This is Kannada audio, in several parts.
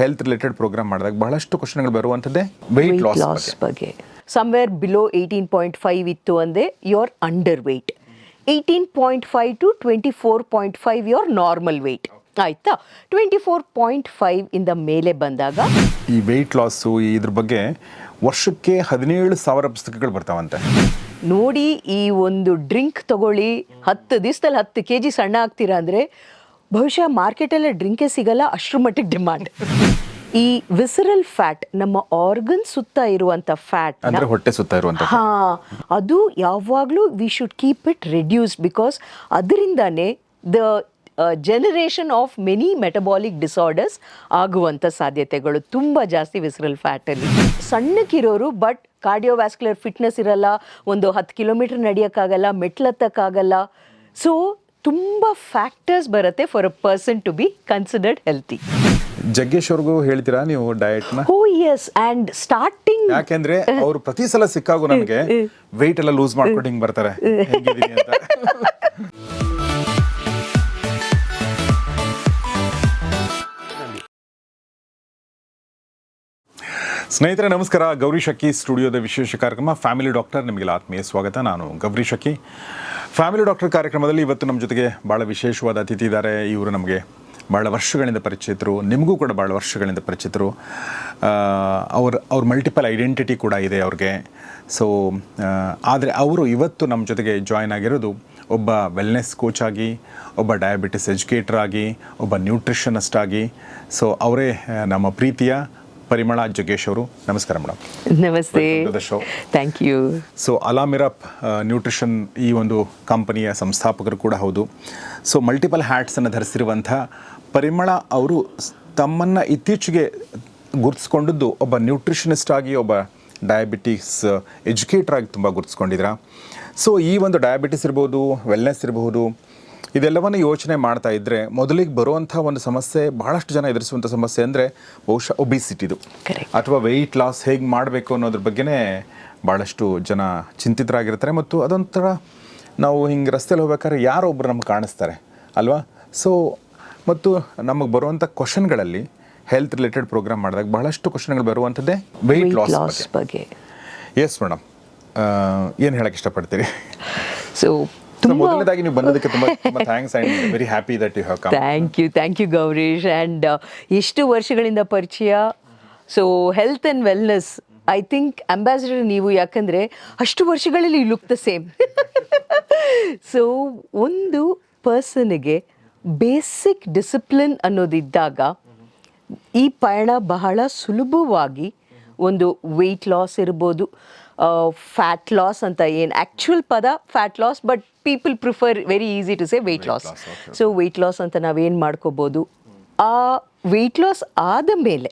ಹೆಲ್ತ್ ರಿಲೇಟೆಡ್ ಪ್ರೋಗ್ರಾಮ್ ಮಾಡಿದಾಗ ಬಹಳಷ್ಟು ಕ್ವಶನ್ಗಳು ಬರುವಂಥದ್ದೇ ವೆಯ್ಟ್ ಲಾಸ್ ಬಗ್ಗೆ. Somewhere below eighteen point five ಇತ್ತು ಅಂದರೆ your under weight eighteen point five to twenty four point five your normal weight ಆಯ್ತಾ? ಟ್ವೆಂಟಿ ಫೋರ್ ಪಾಯಿಂಟ್ ಫೈವ್ ಇಂದ ಮೇಲೆ ಬಂದಾಗ ಈ ವೆಯ್ಟ್ ಲಾಸು ಇದ್ರ ಬಗ್ಗೆ ವರ್ಷಕ್ಕೆ ಹದಿನೇಳು ಸಾವಿರ ಪುಸ್ತಕಗಳು ಬರ್ತಾವಂತೆ. ನೋಡಿ ಈ ಒಂದು ಡ್ರಿಂಕ್ ತಗೊಳ್ಳಿ. ಹತ್ತು ದಿವಸದಲ್ಲಿ ಹತ್ತು ಕೆ ಜಿ ಸಣ್ಣ ಆಗ್ತೀರಾ ಅಂದರೆ ಬಹುಶಃ ಮಾರ್ಕೆಟಲ್ಲೇ ಡ್ರಿಂಕೇ ಸಿಗಲ್ಲ ಅಷ್ಟ್ರ ಮಟ್ಟಿಗೆ ಡಿಮಾಂಡ್ ಈ ವಿಸರಲ್ ಫ್ಯಾಟ್ ನಮ್ಮ ಆರ್ಗನ್ ಸುತ್ತ ಇರುವಂತ ಫ್ಯಾಟ್ ಅಂದ್ರೆ ಹೊಟ್ಟೆ ಸುತ್ತ ಇರುವಂತ ಹಾ ಅದು ಯಾವಾಗಲೂ we should keep it reduce because ಅದರಿಂದಾನೇ the generation of many metabolic disorders ಆಗುವಂಥ ಸಾಧ್ಯತೆಗಳು ತುಂಬ ಜಾಸ್ತಿ ವಿಸ್ರಲ್ ಫ್ಯಾಟಲ್ಲಿ ಸಣ್ಣಕ್ಕಿರೋರು ಬಟ್ ಕಾರ್ಡಿಯೋವ್ಯಾಸ್ಕ್ಯುಲರ್ ಫಿಟ್ನೆಸ್ ಇರಲ್ಲ ಒಂದು ಹತ್ತು ಕಿಲೋಮೀಟರ್ ನಡೆಯೋಕ್ಕಾಗಲ್ಲ ಮೆಟ್ಲತ್ತಕ್ಕಾಗಲ್ಲ. ಸೊ ತುಂಬ ಫ್ಯಾಕ್ಟರ್ಸ್ ಬರುತ್ತೆ for a person to be considered healthy Jaggesh ಅವ್ರಿಗೂ ಹೇಳ್ತೀರಾ ನೀವು ಡಯಟ್ನ ಓ ಎಸ್ ಅಂಡ್ ಸ್ಟಾರ್ಟಿಂಗ್ ಯಾಕೆಂದ್ರೆ ಅವ್ರು ಪ್ರತಿ ಸಲ ಸಿಕ್ಕಾಗೂ ನನಗೆ ವೆಯ್ಟ್ ಎಲ್ಲ ಲೂಸ್ ಮಾಡ್ಕೊಂಡು ಹಿಂಗ್ ಬರ್ತಾರೆ. ಸ್ನೇಹಿತರೆ, ನಮಸ್ಕಾರ. ಗೌರಿ ಶಕ್ಕಿ ಸ್ಟುಡಿಯೋದ ವಿಶೇಷ ಕಾರ್ಯಕ್ರಮ ಫ್ಯಾಮಿಲಿ ಡಾಕ್ಟರ್. ನಿಮಗೆಲ್ಲ ಆತ್ಮೀಯ ಸ್ವಾಗತ. ನಾನು ಗೌರಿ ಶಕ್ಕಿ ಫ್ಯಾಮಿಲಿ ಡಾಕ್ಟರ್ ಕಾರ್ಯಕ್ರಮದಲ್ಲಿ ಇವತ್ತು ನಮ್ಮ ಜೊತೆಗೆ ಭಾಳ ವಿಶೇಷವಾದ ಅತಿಥಿ ಇದ್ದಾರೆ. ಇವರು ನಮಗೆ ಭಾಳ ವರ್ಷಗಳಿಂದ ಪರಿಚಿತರು. ನಿಮಗೂ ಕೂಡ ಭಾಳ ವರ್ಷಗಳಿಂದ ಪರಿಚಿತರು. ಅವರು, ಅವ್ರ ಮಲ್ಟಿಪಲ್ ಐಡೆಂಟಿಟಿ ಕೂಡ ಇದೆ ಅವ್ರಿಗೆ. ಸೊ ಆದರೆ ಅವರು ಇವತ್ತು ನಮ್ಮ ಜೊತೆಗೆ ಜಾಯ್ನ್ ಆಗಿರೋದು ಒಬ್ಬ ವೆಲ್ನೆಸ್ ಕೋಚ್ ಆಗಿ, ಒಬ್ಬ ಡಯಾಬಿಟಿಸ್ ಎಜುಕೇಟರ್ ಆಗಿ, ಒಬ್ಬ ನ್ಯೂಟ್ರಿಷನಿಸ್ಟ್ ಆಗಿ. ಸೊ ಅವರೇ ನಮ್ಮ ಪ್ರೀತಿಯ ಪರಿಮಳ ಜಗ್ಗೇಶ್ ಅವರು ನಮಸ್ಕಾರ ಮೇಡಮ್. ನಮಸ್ತೆ. Show. ಥ್ಯಾಂಕ್ ಯು ಸೊ ಅಲಾಮಿರಪ್ ನ್ಯೂಟ್ರಿಷನ್ ಈ ಒಂದು ಕಂಪನಿಯ ಸಂಸ್ಥಾಪಕರು ಕೂಡ ಹೌದು. ಸೊ ಮಲ್ಟಿಪಲ್ ಹ್ಯಾಟ್ಸನ್ನು ಧರಿಸಿರುವಂಥ ಪರಿಮಳ ಅವರು ತಮ್ಮನ್ನು ಇತ್ತೀಚೆಗೆ ಗುರುತಿಸ್ಕೊಂಡಿದ್ದು ಒಬ್ಬ ನ್ಯೂಟ್ರಿಷನಿಸ್ಟ್ ಆಗಿ ಒಬ್ಬ ಡಯಾಬಿಟಿಸ್ ಎಜುಕೇಟರ್ ಆಗಿ ತುಂಬ ಗುರುತಿಸ್ಕೊಂಡಿದ್ರ ಸೊ ಈ ಒಂದು ಡಯಾಬಿಟಿಸ್ ಇರ್ಬೋದು ವೆಲ್ನೆಸ್ ಇರಬಹುದು ಇದೆಲ್ಲವನ್ನು ಯೋಚನೆ ಮಾಡ್ತಾ ಇದ್ದರೆ ಮೊದಲಿಗೆ ಬರುವಂಥ ಒಂದು ಸಮಸ್ಯೆ ಬಹಳಷ್ಟು ಜನ ಎದುರಿಸುವಂಥ ಸಮಸ್ಯೆ ಅಂದರೆ ಬಹುಶಃ ಒಬಿಸಿಟಿದು. ಅಥವಾ ವೆಯ್ಟ್ ಲಾಸ್ ಹೇಗೆ ಮಾಡಬೇಕು ಅನ್ನೋದ್ರ ಬಗ್ಗೆನೇ ಭಾಳಷ್ಟು ಜನ ಚಿಂತಿತರಾಗಿರ್ತಾರೆ. ಮತ್ತು ಅದೊಂಥರ ನಾವು ಹಿಂಗೆ ರಸ್ತೆಯಲ್ಲಿ ಹೋಗ್ಬೇಕಾದ್ರೆ ಯಾರೋ ಒಬ್ರು ನಮ್ಗೆ ಕಾಣಿಸ್ತಾರೆ ಅಲ್ವಾ? ಸೊ ಮತ್ತು ನಮಗೆ ಬರುವಂಥ ಕ್ವಶನ್ಗಳಲ್ಲಿ ಹೆಲ್ತ್ ರಿಲೇಟೆಡ್ ಪ್ರೋಗ್ರಾಮ್ ಮಾಡಿದಾಗ ಬಹಳಷ್ಟು ಕ್ವಶನ್ಗಳು ಬರುವಂಥದ್ದೇ ವೆಯ್ಟ್ ಲಾಸ್ ಬಗ್ಗೆ. ಎಸ್ ಮೇಡಮ್ ಏನು ಹೇಳಕ್ಕೆ ಇಷ್ಟಪಡ್ತೀರಿ? ಸೊ ಮೊದಲನೇದಾಗಿ ನೀವು ಬಂದದಕ್ಕೆ ತುಂಬಾ ತುಂಬ thanks and very happy that you have come thank you thank you Gowrish and ಎಷ್ಟು ವರ್ಷಗಳಿಂದ ಪರಿಚಯ. So health and wellness I think ambassador ನೀವು ಯಾಕಂದರೆ ಅಷ್ಟು ವರ್ಷಗಳಲ್ಲಿ ಲುಕ್ ದ ಸೇಮ್ ಸೊ ಒಂದು ಪರ್ಸನ್ಗೆ ಬೇಸಿಕ್ ಡಿಸಿಪ್ಲಿನ್ ಅನ್ನೋದಿದ್ದಾಗ ಈ ಪಯಣ ಬಹಳ ಸುಲಭವಾಗಿ ಒಂದು ವೆಯ್ಟ್ ಲಾಸ್ ಇರ್ಬೋದು ಫ್ಯಾಟ್ ಲಾಸ್ ಅಂತ ಏನು ಆ್ಯಕ್ಚುಯಲ್ ಪದ fat loss but people prefer very easy to say weight loss so weight loss ಅಂತ ನಾವೇನು ಮಾಡ್ಕೋಬೋದು? ಆ ವೆಯ್ಟ್ ಲಾಸ್ ಆದ ಮೇಲೆ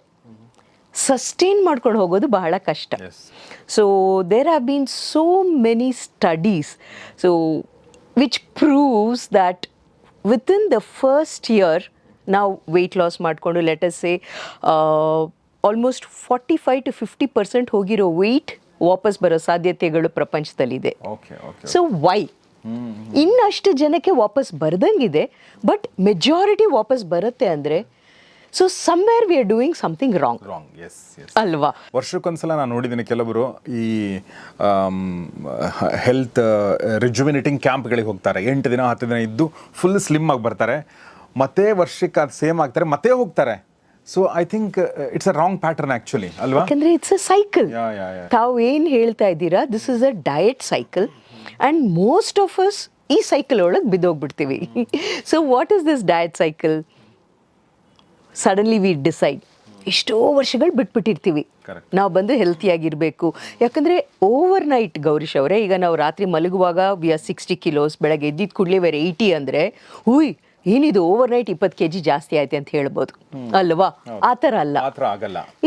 ಸಸ್ಟೈನ್ ಮಾಡ್ಕೊಂಡು ಹೋಗೋದು ಬಹಳ ಕಷ್ಟ. So there have been so many studies so which proves that within the first year ನಾವು ವೆಯ್ಟ್ ಲಾಸ್ ಮಾಡಿಕೊಂಡು let's say almost forty five to fifty percent ಹೋಗಿರೋ ವೆಯ್ಟ್ ವಾಪಸ್ ಬರೋ ಸಾಧ್ಯತೆಗಳು ಪ್ರಪಂಚದಲ್ಲಿದೆ. ಓಕೆ ಓಕೆ ಸೊ ವೈ ಇನ್ನಷ್ಟು ಜನಕ್ಕೆ ವಾಪಸ್ ಬರ್ದಂಗಿದೆ ಬಟ್ ಮೆಜಾರಿಟಿ ವಾಪಸ್ ಬರುತ್ತೆ ಅಂದರೆ so somewhere we are doing something wrong wrong yes ಅಲ್ವಾ? ವರ್ಷಕ್ಕೊಂದ್ಸಲ ನಾನು ನೋಡಿದ್ದೀನಿ ಕೆಲವರು ಈ ಹೆಲ್ತ್ ರಿಜುವಿನೇಟಿಂಗ್ ಕ್ಯಾಂಪ್ಗಳಿಗೆ ಹೋಗ್ತಾರೆ. ಎಂಟು ದಿನ ಹತ್ತು ದಿನ ಇದ್ದು ಫುಲ್ ಸ್ಲಿಮ್ ಆಗಿ ಬರ್ತಾರೆ. ಮತ್ತೆ ವರ್ಷಕ್ಕೆ ಅದು ಸೇಮ್ ಆಗ್ತಾರೆ ಮತ್ತೆ ಹೋಗ್ತಾರೆ. So I think it's a wrong pattern actually ಅಲ್ವಾ ಯಾಕಂದ್ರೆ ಇಟ್ಸ್ ಅ ಸೈಕಲ್. ತಾವು ಏನ್ ಹೇಳ್ತಾ ಇದ್ದೀರಾ this is a diet cycle and most of us ಈ ಸೈಕಲ್ ಒಳಗೆ ಬಿದ್ದೋಗ್ಬಿಡ್ತೀವಿ. So what is this diet cycle suddenly we decide ಎಷ್ಟೋ ವರ್ಷಗಳು ಬಿಟ್ಬಿಟ್ಟಿರ್ತೀವಿ. Correct. ನಾವು ಬಂದು ಹೆಲ್ತಿಯಾಗಿರಬೇಕು ಯಾಕಂದರೆ ಓವರ್ ನೈಟ್ ಗೌರೀಶ್ ಅವರೇ ಈಗ ನಾವು ರಾತ್ರಿ ಮಲಗುವಾಗ ವಿ ಆರ್ ಸಿಕ್ಸ್ಟಿ ಕಿಲೋಸ್ ಬೆಳಗ್ಗೆ ಎದ್ದಿದ್ದು ಕೂಡಲೇ ವೇರ್ ಏಯ್ಟಿ ಅಂದರೆ ಹುಯ್ ಏನಿದು ಓವರ್ ನೈಟ್ ಇಪ್ಪತ್ತು ಕೆ ಜಿ ಜಾಸ್ತಿ ಆಯ್ತು ಅಂತ ಹೇಳ್ಬೋದು. ಅಲ್ವಾ? ಆ ಥರ ಅಲ್ಲ.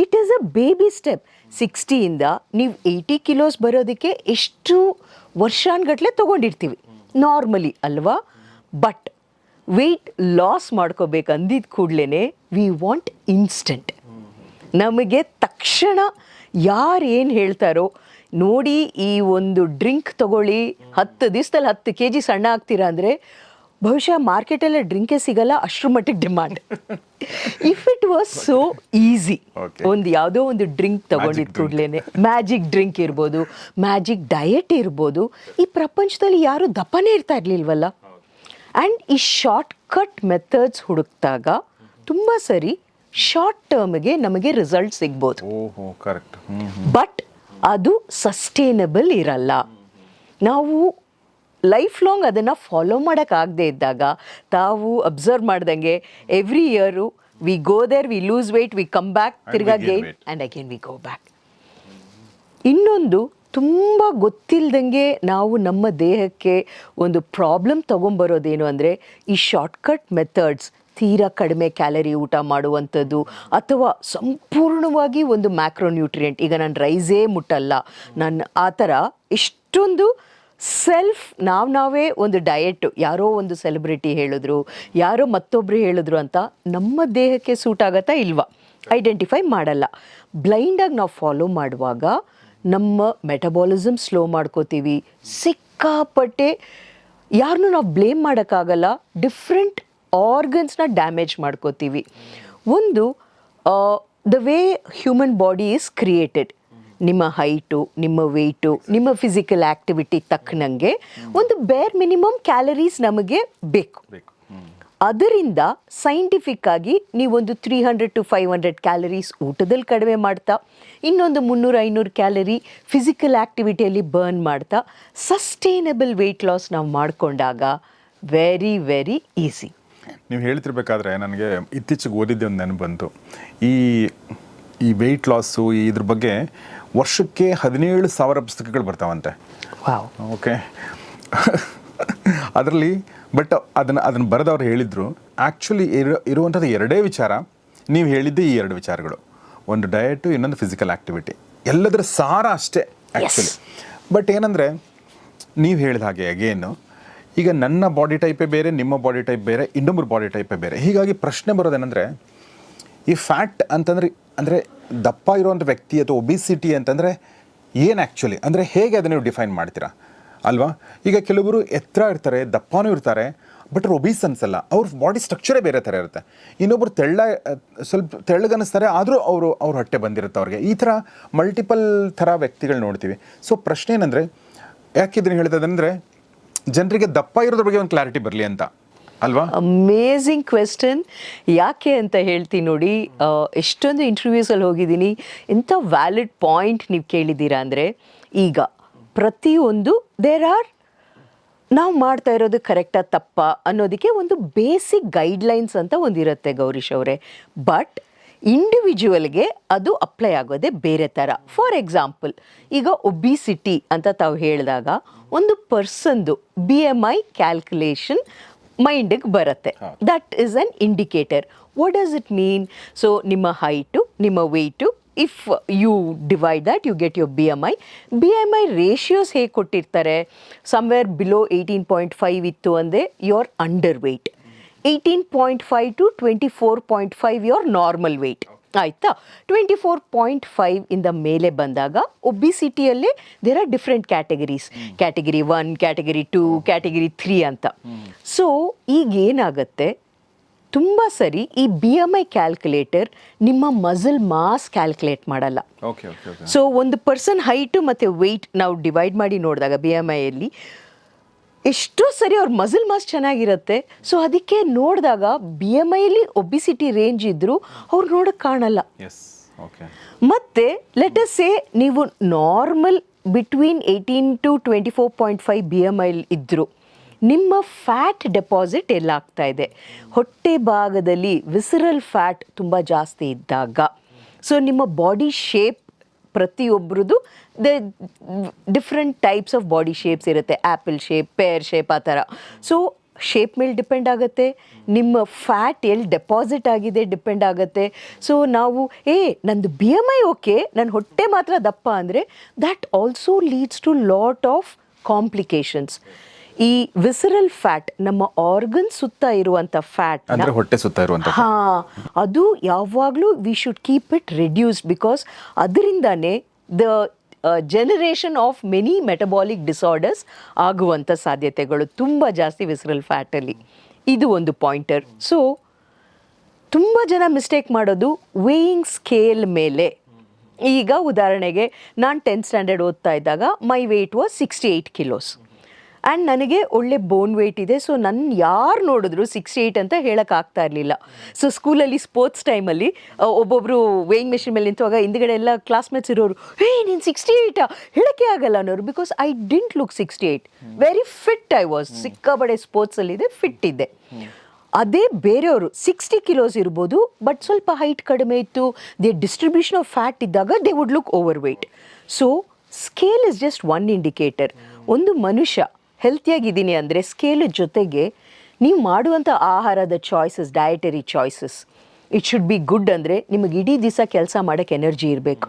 It is a baby step ಸಿಕ್ಸ್ಟಿಯಿಂದ ನೀವು ಏಯ್ಟಿ ಕಿಲೋಸ್ ಬರೋದಕ್ಕೆ ಎಷ್ಟು ವರ್ಷಾನ್ಗಟ್ಲೆ ತೊಗೊಂಡಿರ್ತೀವಿ. ನಾರ್ಮಲಿ ಅಲ್ವಾ? ಬಟ್ ವೆಯ್ಟ್ ಲಾಸ್ ಮಾಡ್ಕೋಬೇಕು ಅಂದಿದ್ದ ಕೂಡಲೇ ವಿ ವಾಂಟ್ ಇನ್ಸ್ಟೆಂಟ್ ನಮಗೆ ತಕ್ಷಣ ಯಾರು ಏನು ಹೇಳ್ತಾರೋ ನೋಡಿ ಈ ಒಂದು ಡ್ರಿಂಕ್ ತಗೊಳ್ಳಿ. ಹತ್ತು ದಿವಸದಲ್ಲಿ ಹತ್ತು ಕೆ ಜಿ ಸಣ್ಣ ಆಗ್ತೀರಾ ಅಂದರೆ ಬಹುಶಃ ಮಾರ್ಕೆಟಲ್ಲೇ ಡ್ರಿಂಕೇ ಸಿಗಲ್ಲ ಅಷ್ಟ್ರ ಮಟ್ಟಿಗೆ demand if it was so easy ಒಂದು ಯಾವುದೋ ಒಂದು ಡ್ರಿಂಕ್ ತಗೊಂಡಿದ್ ಕೂಡ್ಲೇನೆ. ಮ್ಯಾಜಿಕ್ ಡ್ರಿಂಕ್ ಇರ್ಬೋದು ಮ್ಯಾಜಿಕ್ ಡಯಟ್ ಇರ್ಬೋದು ಈ ಪ್ರಪಂಚದಲ್ಲಿ ಯಾರು ದಪ್ಪನೇ ಇರ್ತಾ ಇರ್ಲಿಲ್ವಲ್ಲ? ಆ್ಯಂಡ್ ಈ ಶಾರ್ಟ್ ಕಟ್ ಮೆಥಡ್ಸ್ ಹುಡುಕ್ದಾಗ ತುಂಬ ಸರಿ ಶಾರ್ಟ್ ಟರ್ಮ್ಗೆ ನಮಗೆ ರಿಸಲ್ಟ್ ಸಿಗ್ಬೋದು. ಬಟ್ ಅದು ಸಸ್ಟೇನಬಲ್ ಇರಲ್ಲ. ನಾವು ಲೈಫ್ ಲಾಂಗ್ ಅದನ್ನು ಫಾಲೋ ಮಾಡೋಕ್ಕಾಗದೇ ಇದ್ದಾಗ ತಾವು ಅಬ್ಸರ್ವ್ ಮಾಡ್ದಂಗೆ every year we go there we lose weight we come back ತಿರ್ಗಾ gain and and again we go back ಇನ್ನೊಂದು ತುಂಬ ಗೊತ್ತಿಲ್ಲದಂಗೆ ನಾವು ನಮ್ಮ ದೇಹಕ್ಕೆ ಒಂದು ಪ್ರಾಬ್ಲಮ್ ತೊಗೊಂಬರೋದೇನು ಅಂದರೆ ಈ ಶಾರ್ಟ್ಕಟ್ ಮೆಥಡ್ಸ್ ತೀರಾ ಕಡಿಮೆ ಕ್ಯಾಲರಿ ಊಟ ಮಾಡುವಂಥದ್ದು ಅಥವಾ ಸಂಪೂರ್ಣವಾಗಿ ಒಂದು ಮ್ಯಾಕ್ರೋನ್ಯೂಟ್ರಿಯೆಂಟ್ ಈಗ ನಾನು ರೈಸೇ ಮುಟ್ಟಲ್ಲ. ನಾನು ಆ ಥರ ಎಷ್ಟೊಂದು ಸೆಲ್ಫ್ ನಾವು ನಾವೇ ಒಂದು ಡಯೆಟ್ ಯಾರೋ ಒಂದು ಸೆಲೆಬ್ರಿಟಿ ಹೇಳಿದ್ರು, ಯಾರೋ ಮತ್ತೊಬ್ಬರು ಹೇಳಿದ್ರು ಅಂತ ನಮ್ಮ ದೇಹಕ್ಕೆ ಸೂಟ್ ಆಗತ್ತಾ ಇಲ್ವಾ? ಐಡೆಂಟಿಫೈ ಮಾಡಲ್ಲ. ಬ್ಲೈಂಡಾಗಿ ನಾವು ಫಾಲೋ ಮಾಡುವಾಗ ನಮ್ಮ ಮೆಟಬಾಲಿಸಮ್ ಸ್ಲೋ ಮಾಡ್ಕೋತೀವಿ. ಸಿಕ್ಕಾಪಟ್ಟೆ ಯಾರನ್ನೂ ನಾವು ಬ್ಲೇಮ್ ಮಾಡೋಕ್ಕಾಗಲ್ಲ. ಡಿಫ್ರೆಂಟ್ ಆರ್ಗನ್ಸ್ನ ಡ್ಯಾಮೇಜ್ ಮಾಡ್ಕೋತೀವಿ. ಒಂದು the way human body is created ನಿಮ್ಮ ಹೈಟು ನಿಮ್ಮ ವೆಯ್ಟು ನಿಮ್ಮ ಫಿಸಿಕಲ್ ಆ್ಯಕ್ಟಿವಿಟಿ ತಕ್ಕನಂಗೆ ಒಂದು ಬೇರ್ ಮಿನಿಮಮ್ ಕ್ಯಾಲರೀಸ್ ನಮಗೆ ಬೇಕು. ಅದರಿಂದ ಸೈಂಟಿಫಿಕ್ ಆಗಿ ನೀವೊಂದು three hundred to five hundred calories ಊಟದಲ್ಲಿ ಕಡಿಮೆ ಮಾಡ್ತಾ ಇನ್ನೊಂದು ಮುನ್ನೂರು ಐನೂರು ಕ್ಯಾಲರಿ ಫಿಸಿಕಲ್ ಆ್ಯಕ್ಟಿವಿಟಿಯಲ್ಲಿ ಬರ್ನ್ ಮಾಡ್ತಾ ಸಸ್ಟೈನಬಲ್ ವೆಯ್ಟ್ ಲಾಸ್ ನಾವು ಮಾಡಿಕೊಂಡಾಗ ವೆರಿ ವೆರಿ ಈಸಿ ನೀವು ಹೇಳ್ತಿರ್ಬೇಕಾದ್ರೆ ನನಗೆ ಇತ್ತೀಚೆಗೆ ಓದಿದ್ದೆ ಒಂದು ನೆನಪು ಬಂತು. ಈ ಈ ವೆಯ್ಟ್ ಲಾಸು ಇದ್ರ ಬಗ್ಗೆ ವರ್ಷಕ್ಕೆ ಹದಿನೇಳು ಸಾವಿರ ಪುಸ್ತಕಗಳು ಬರ್ತಾವಂತೆ. ಓಕೆ. ಅದರಲ್ಲಿ ಬಟ್ ಅದನ್ನು ಅದನ್ನು ಬರೆದವ್ರು ಹೇಳಿದರು ಆ್ಯಕ್ಚುಲಿ ಇರೋ ಇರುವಂಥದ್ದು ಎರಡೇ ವಿಚಾರ ನೀವು ಹೇಳಿದ್ದೆ ಈ ಎರಡು ವಿಚಾರಗಳು. ಒಂದು ಡಯಟು ಇನ್ನೊಂದು ಫಿಸಿಕಲ್ ಆ್ಯಕ್ಟಿವಿಟಿ ಎಲ್ಲದರ ಸಾರ ಅಷ್ಟೇ ಆ್ಯಕ್ಚುಲಿ ಬಟ್ ಏನಂದರೆ ನೀವು ಹೇಳಿದ ಹಾಗೆ ಅಗೇನು ಈಗ ನನ್ನ ಬಾಡಿ ಟೈಪೇ ಬೇರೆ ನಿಮ್ಮ ಬಾಡಿ ಟೈಪ್ ಬೇರೆ ಇನ್ನೊಬ್ಬರ ಬಾಡಿ ಟೈಪೇ ಬೇರೆ. ಹೀಗಾಗಿ ಪ್ರಶ್ನೆ ಬರೋದೇನೆಂದರೆ ಈ ಫ್ಯಾಟ್ ಅಂತಂದರೆ ಅಂದರೆ ದಪ್ಪ ಇರುವಂಥ ವ್ಯಕ್ತಿ ಅಥವಾ ಒಬಿಸಿಟಿ ಅಂತಂದರೆ ಏನು ಆ್ಯಕ್ಚುಲಿ ಅಂದರೆ ಹೇಗೆ ಅದನ್ನು ನೀವು ಡಿಫೈನ್ ಮಾಡ್ತೀರಾ? ಅಲ್ವಾ? ಈಗ ಕೆಲವರು ಎತ್ತರ ಇರ್ತಾರೆ, ದಪ್ಪನೂ ಇರ್ತಾರೆ ಬಟ್ ಒಬೀಸ್ ಅನ್ಸಲ್ಲ ಅವ್ರ ಬಾಡಿ ಸ್ಟ್ರಕ್ಚರೇ ಬೇರೆ ಥರ ಇರುತ್ತೆ. ಇನ್ನೊಬ್ರು ತೆಳ್ಳ, ಸ್ವಲ್ಪ ತೆಳ್ಳಗನ್ನಿಸ್ತಾರೆ ಆದರೂ ಅವರು, ಅವ್ರ ಹೊಟ್ಟೆ ಬಂದಿರುತ್ತೆ ಅವ್ರಿಗೆ. ಈ ಥರ ಮಲ್ಟಿಪಲ್ ಥರ ವ್ಯಕ್ತಿಗಳು ನೋಡ್ತೀವಿ. ಸೊ ಪ್ರಶ್ನೆ ಏನಂದರೆ, ಯಾಕೆ ಇದನ್ನು ಹೇಳ್ತದಂದರೆ ಜನರಿಗೆ ದಪ್ಪ ಇರೋದ್ರ ಬಗ್ಗೆ ಒಂದು ಕ್ಲಾರಿಟಿ ಬರಲಿ ಅಂತ. ಅಲ್ವಾ? ಅಮೇಝಿಂಗ್ ಕ್ವೆಶ್ಚನ್ ಯಾಕೆ ಅಂತ ಹೇಳ್ತೀನಿ ನೋಡಿ ಎಷ್ಟೊಂದು ಇಂಟರ್ವ್ಯೂಸಲ್ಲಿ ಹೋಗಿದ್ದೀನಿ. ಎಂಥ ವ್ಯಾಲಿಡ್ ಪಾಯಿಂಟ್ ನೀವು ಕೇಳಿದ್ದೀರಾ ಅಂದರೆ, ಈಗ ಪ್ರತಿಯೊಂದು ದೇರ್ ಆರ್ ನಾವು ಮಾಡ್ತಾ ಇರೋದು ಕರೆಕ್ಟಾ ತಪ್ಪ ಅನ್ನೋದಕ್ಕೆ ಒಂದು ಬೇಸಿಕ್ ಗೈಡ್ಲೈನ್ಸ್ ಅಂತ ಒಂದಿರುತ್ತೆ ಗೌರೀಶ್ ಅವರೇ. ಬಟ್ ಇಂಡಿವಿಜುವಲ್ಗೆ ಅದು ಅಪ್ಲೈ ಆಗೋದೇ ಬೇರೆ ಥರ ಫಾರ್ ಎಕ್ಸಾಂಪಲ್ ಈಗ ಒಬಿಸಿಟಿ ಅಂತ ತಾವು ಹೇಳಿದಾಗ, ಒಂದು ಪರ್ಸನ್ದು ಬಿ ಎಂ ಐ ಕ್ಯಾಲ್ಕುಲೇಷನ್ ಮೈಂಡಿಗೆ ಬರುತ್ತೆ. That is an indicator what does it mean so ನಿಮ್ಮ ಹೈಟು ನಿಮ್ಮ weight if you divide that you get your B M I B M I ratios ಹೇಗೆ ಕೊಟ್ಟಿರ್ತಾರೆ? Somewhere below eighteen point five ಇತ್ತು ಅಂದರೆ your under weight eighteen point five to twenty four point five your normal weight ಆಯಿತಾ? ಟ್ವೆಂಟಿ ಫೋರ್ ಪಾಯಿಂಟ್ ಫೈವ್ ಇಂದ ಮೇಲೆ ಬಂದಾಗ ಒಬಿಸಿಟಿಯಲ್ಲೇ there are different categories category one category two category three ಅಂತ. ಸೊ ಈಗ ಏನಾಗುತ್ತೆ? ತುಂಬ ಸರಿ ಈ ಬಿ ಎಂ ಐ ಕ್ಯಾಲ್ಕುಲೇಟರ್ ನಿಮ್ಮ ಮಸಲ್ ಮಾಸ್ ಕ್ಯಾಲ್ಕುಲೇಟ್ ಮಾಡಲ್ಲ. ಸೊ ಒಂದು ಪರ್ಸನ್ ಹೈಟು ಮತ್ತು ವೆಯ್ಟ್ ನಾವು ಡಿವೈಡ್ ಮಾಡಿ ನೋಡಿದಾಗ ಬಿ ಎಂ ಐಯಲ್ಲಿ ಎಷ್ಟೋ ಸರಿ ಅವ್ರ ಮಸಲ್ ಮಾಸ್ ಚೆನ್ನಾಗಿರುತ್ತೆ. ಸೊ ಅದಕ್ಕೆ ನೋಡಿದಾಗ ಬಿ ಎಂ ಐಲಿ ಒಬಿಸಿಟಿ ರೇಂಜ್ ಇದ್ದರೂ ಅವ್ರು ನೋಡೋಕ್ಕೆ ಕಾಣಲ್ಲ. ಮತ್ತೆ ಮತ್ತೆ ಲೆಟಸ್ ಸೇ ನೀವು normal between eighteen to twenty four point five B M I'll ಇದ್ದರು ನಿಮ್ಮ ಫ್ಯಾಟ್ ಡೆಪಾಸಿಟ್ ಎಲ್ಲಾಗ್ತಾ ಇದೆ. ಹೊಟ್ಟೆ ಭಾಗದಲ್ಲಿ ವಿಸರಲ್ ಫ್ಯಾಟ್ ತುಂಬ ಜಾಸ್ತಿ ಇದ್ದಾಗ. ಸೊ ನಿಮ್ಮ body shape ಪ್ರತಿಯೊಬ್ಬರದು the different types of body shapes ಇರುತ್ತೆ. ಆ್ಯಪಲ್ ಶೇಪ್, ಪೇರ್ ಶೇಪ್, ಆ ಥರ. ಸೊ, ಶೇಪ್ ಮೇಲೆ ಡಿಪೆಂಡ್ ಆಗುತ್ತೆ. ನಿಮ್ಮ ಫ್ಯಾಟ್ ಎಲ್ಲಿ ಡೆಪಾಸಿಟ್ ಆಗಿದೆ ಡಿಪೆಂಡ್ ಆಗುತ್ತೆ. ಸೊ, ನಾವು, ಏ, ನಂದು ಬಿ ಎಂ ಐ ಓಕೆ ನನ್ನ ಹೊಟ್ಟೆ ಮಾತ್ರ ದಪ್ಪ ಅಂದರೆ that also leads to lot of complications ಈ ವಿಸರಲ್ ಫ್ಯಾಟ್ ನಮ್ಮ ಆರ್ಗನ್ ಸುತ್ತ ಇರುವಂತ ಫ್ಯಾಟ್ ಅಂದ್ರೆ ಹೊಟ್ಟೆ ಸುತ್ತ ಇರುವಂತ ಹಾ ಅದು ಯಾವಾಗಲೂ we should keep it reduced because ಅದರಿಂದಾನೇ the generation of many metabolic disorders ಆಗುವಂಥ ಸಾಧ್ಯತೆಗಳು ತುಂಬ ಜಾಸ್ತಿ ವಿಸರಲ್ ಫ್ಯಾಟಲ್ಲಿ ಇದು ಒಂದು ಪಾಯಿಂಟರ್ ಸೊ ತುಂಬ ಜನ ಮಿಸ್ಟೇಕ್ ಮಾಡೋದು ವೇಯಿಂಗ್ ಸ್ಕೇಲ್ ಮೇಲೆ. ಈಗ ಉದಾಹರಣೆಗೆ ನಾನು ಟೆಂತ್ ಸ್ಟ್ಯಾಂಡರ್ಡ್ ಓದ್ತಾ ಇದ್ದಾಗ my weight was sixty eight kilos and ನನಗೆ ಒಳ್ಳೆ ಬೋನ್ ವೆಯ್ಟ್ ಇದೆ ಸೊ ನನ್ನ ಯಾರು ನೋಡಿದ್ರು ಸಿಕ್ಸ್ಟಿ ಏಯ್ಟ್ ಅಂತ ಹೇಳೋಕ್ಕಾಗ್ತಾ ಇರಲಿಲ್ಲ. ಸೊ ಸ್ಕೂಲಲ್ಲಿ ಸ್ಪೋರ್ಟ್ಸ್ ಟೈಮಲ್ಲಿ ಒಬ್ಬೊಬ್ಬರು ವೇಯಿಂಗ್ ಮೆಷಿನ್ ಮೇಲೆ ನಿಂತುವಾಗ ಹಿಂದ್ಗಡೆ ಎಲ್ಲ ಕ್ಲಾಸ್ಮೇಟ್ಸ್ ಇರೋರು, ಹೇ, ನೀನು ಸಿಕ್ಸ್ಟಿ ಏಯ್ಟಾ ಹೇಳೋಕ್ಕೆ ಆಗಲ್ಲ ಅನ್ನೋರು because I didn't look sixty eight very fit I was ಸಿಕ್ಕಾಬಡೆ ಸ್ಪೋರ್ಟ್ಸಲ್ಲಿದೆ ಫಿಟ್ ಇದ್ದೆ. ಅದೇ ಬೇರೆಯವರು ಸಿಕ್ಸ್ಟಿ ಕಿಲೋಸ್ ಇರ್ಬೋದು ಬಟ್ ಸ್ವಲ್ಪ ಹೈಟ್ ಕಡಿಮೆ ಇತ್ತು. ದೇ ಡಿಸ್ಟ್ರಿಬ್ಯೂಷನ್ ಆಫ್ ಫ್ಯಾಟ್ ಇದ್ದಾಗ they would look overweight so scale is just one indicator ಒಂದು ಮನುಷ್ಯ ಹೆಲ್ತಿಯಾಗಿದ್ದೀನಿ ಅಂದರೆ ಸ್ಕೇಲ್ ಜೊತೆಗೆ ನೀವು ಮಾಡುವಂಥ ಆಹಾರದ choices dietary choices it should be good ಅಂದರೆ ನಿಮಗೆ ಇಡೀ ದಿವಸ ಕೆಲಸ ಮಾಡೋಕ್ಕೆ ಎನರ್ಜಿ ಇರಬೇಕು.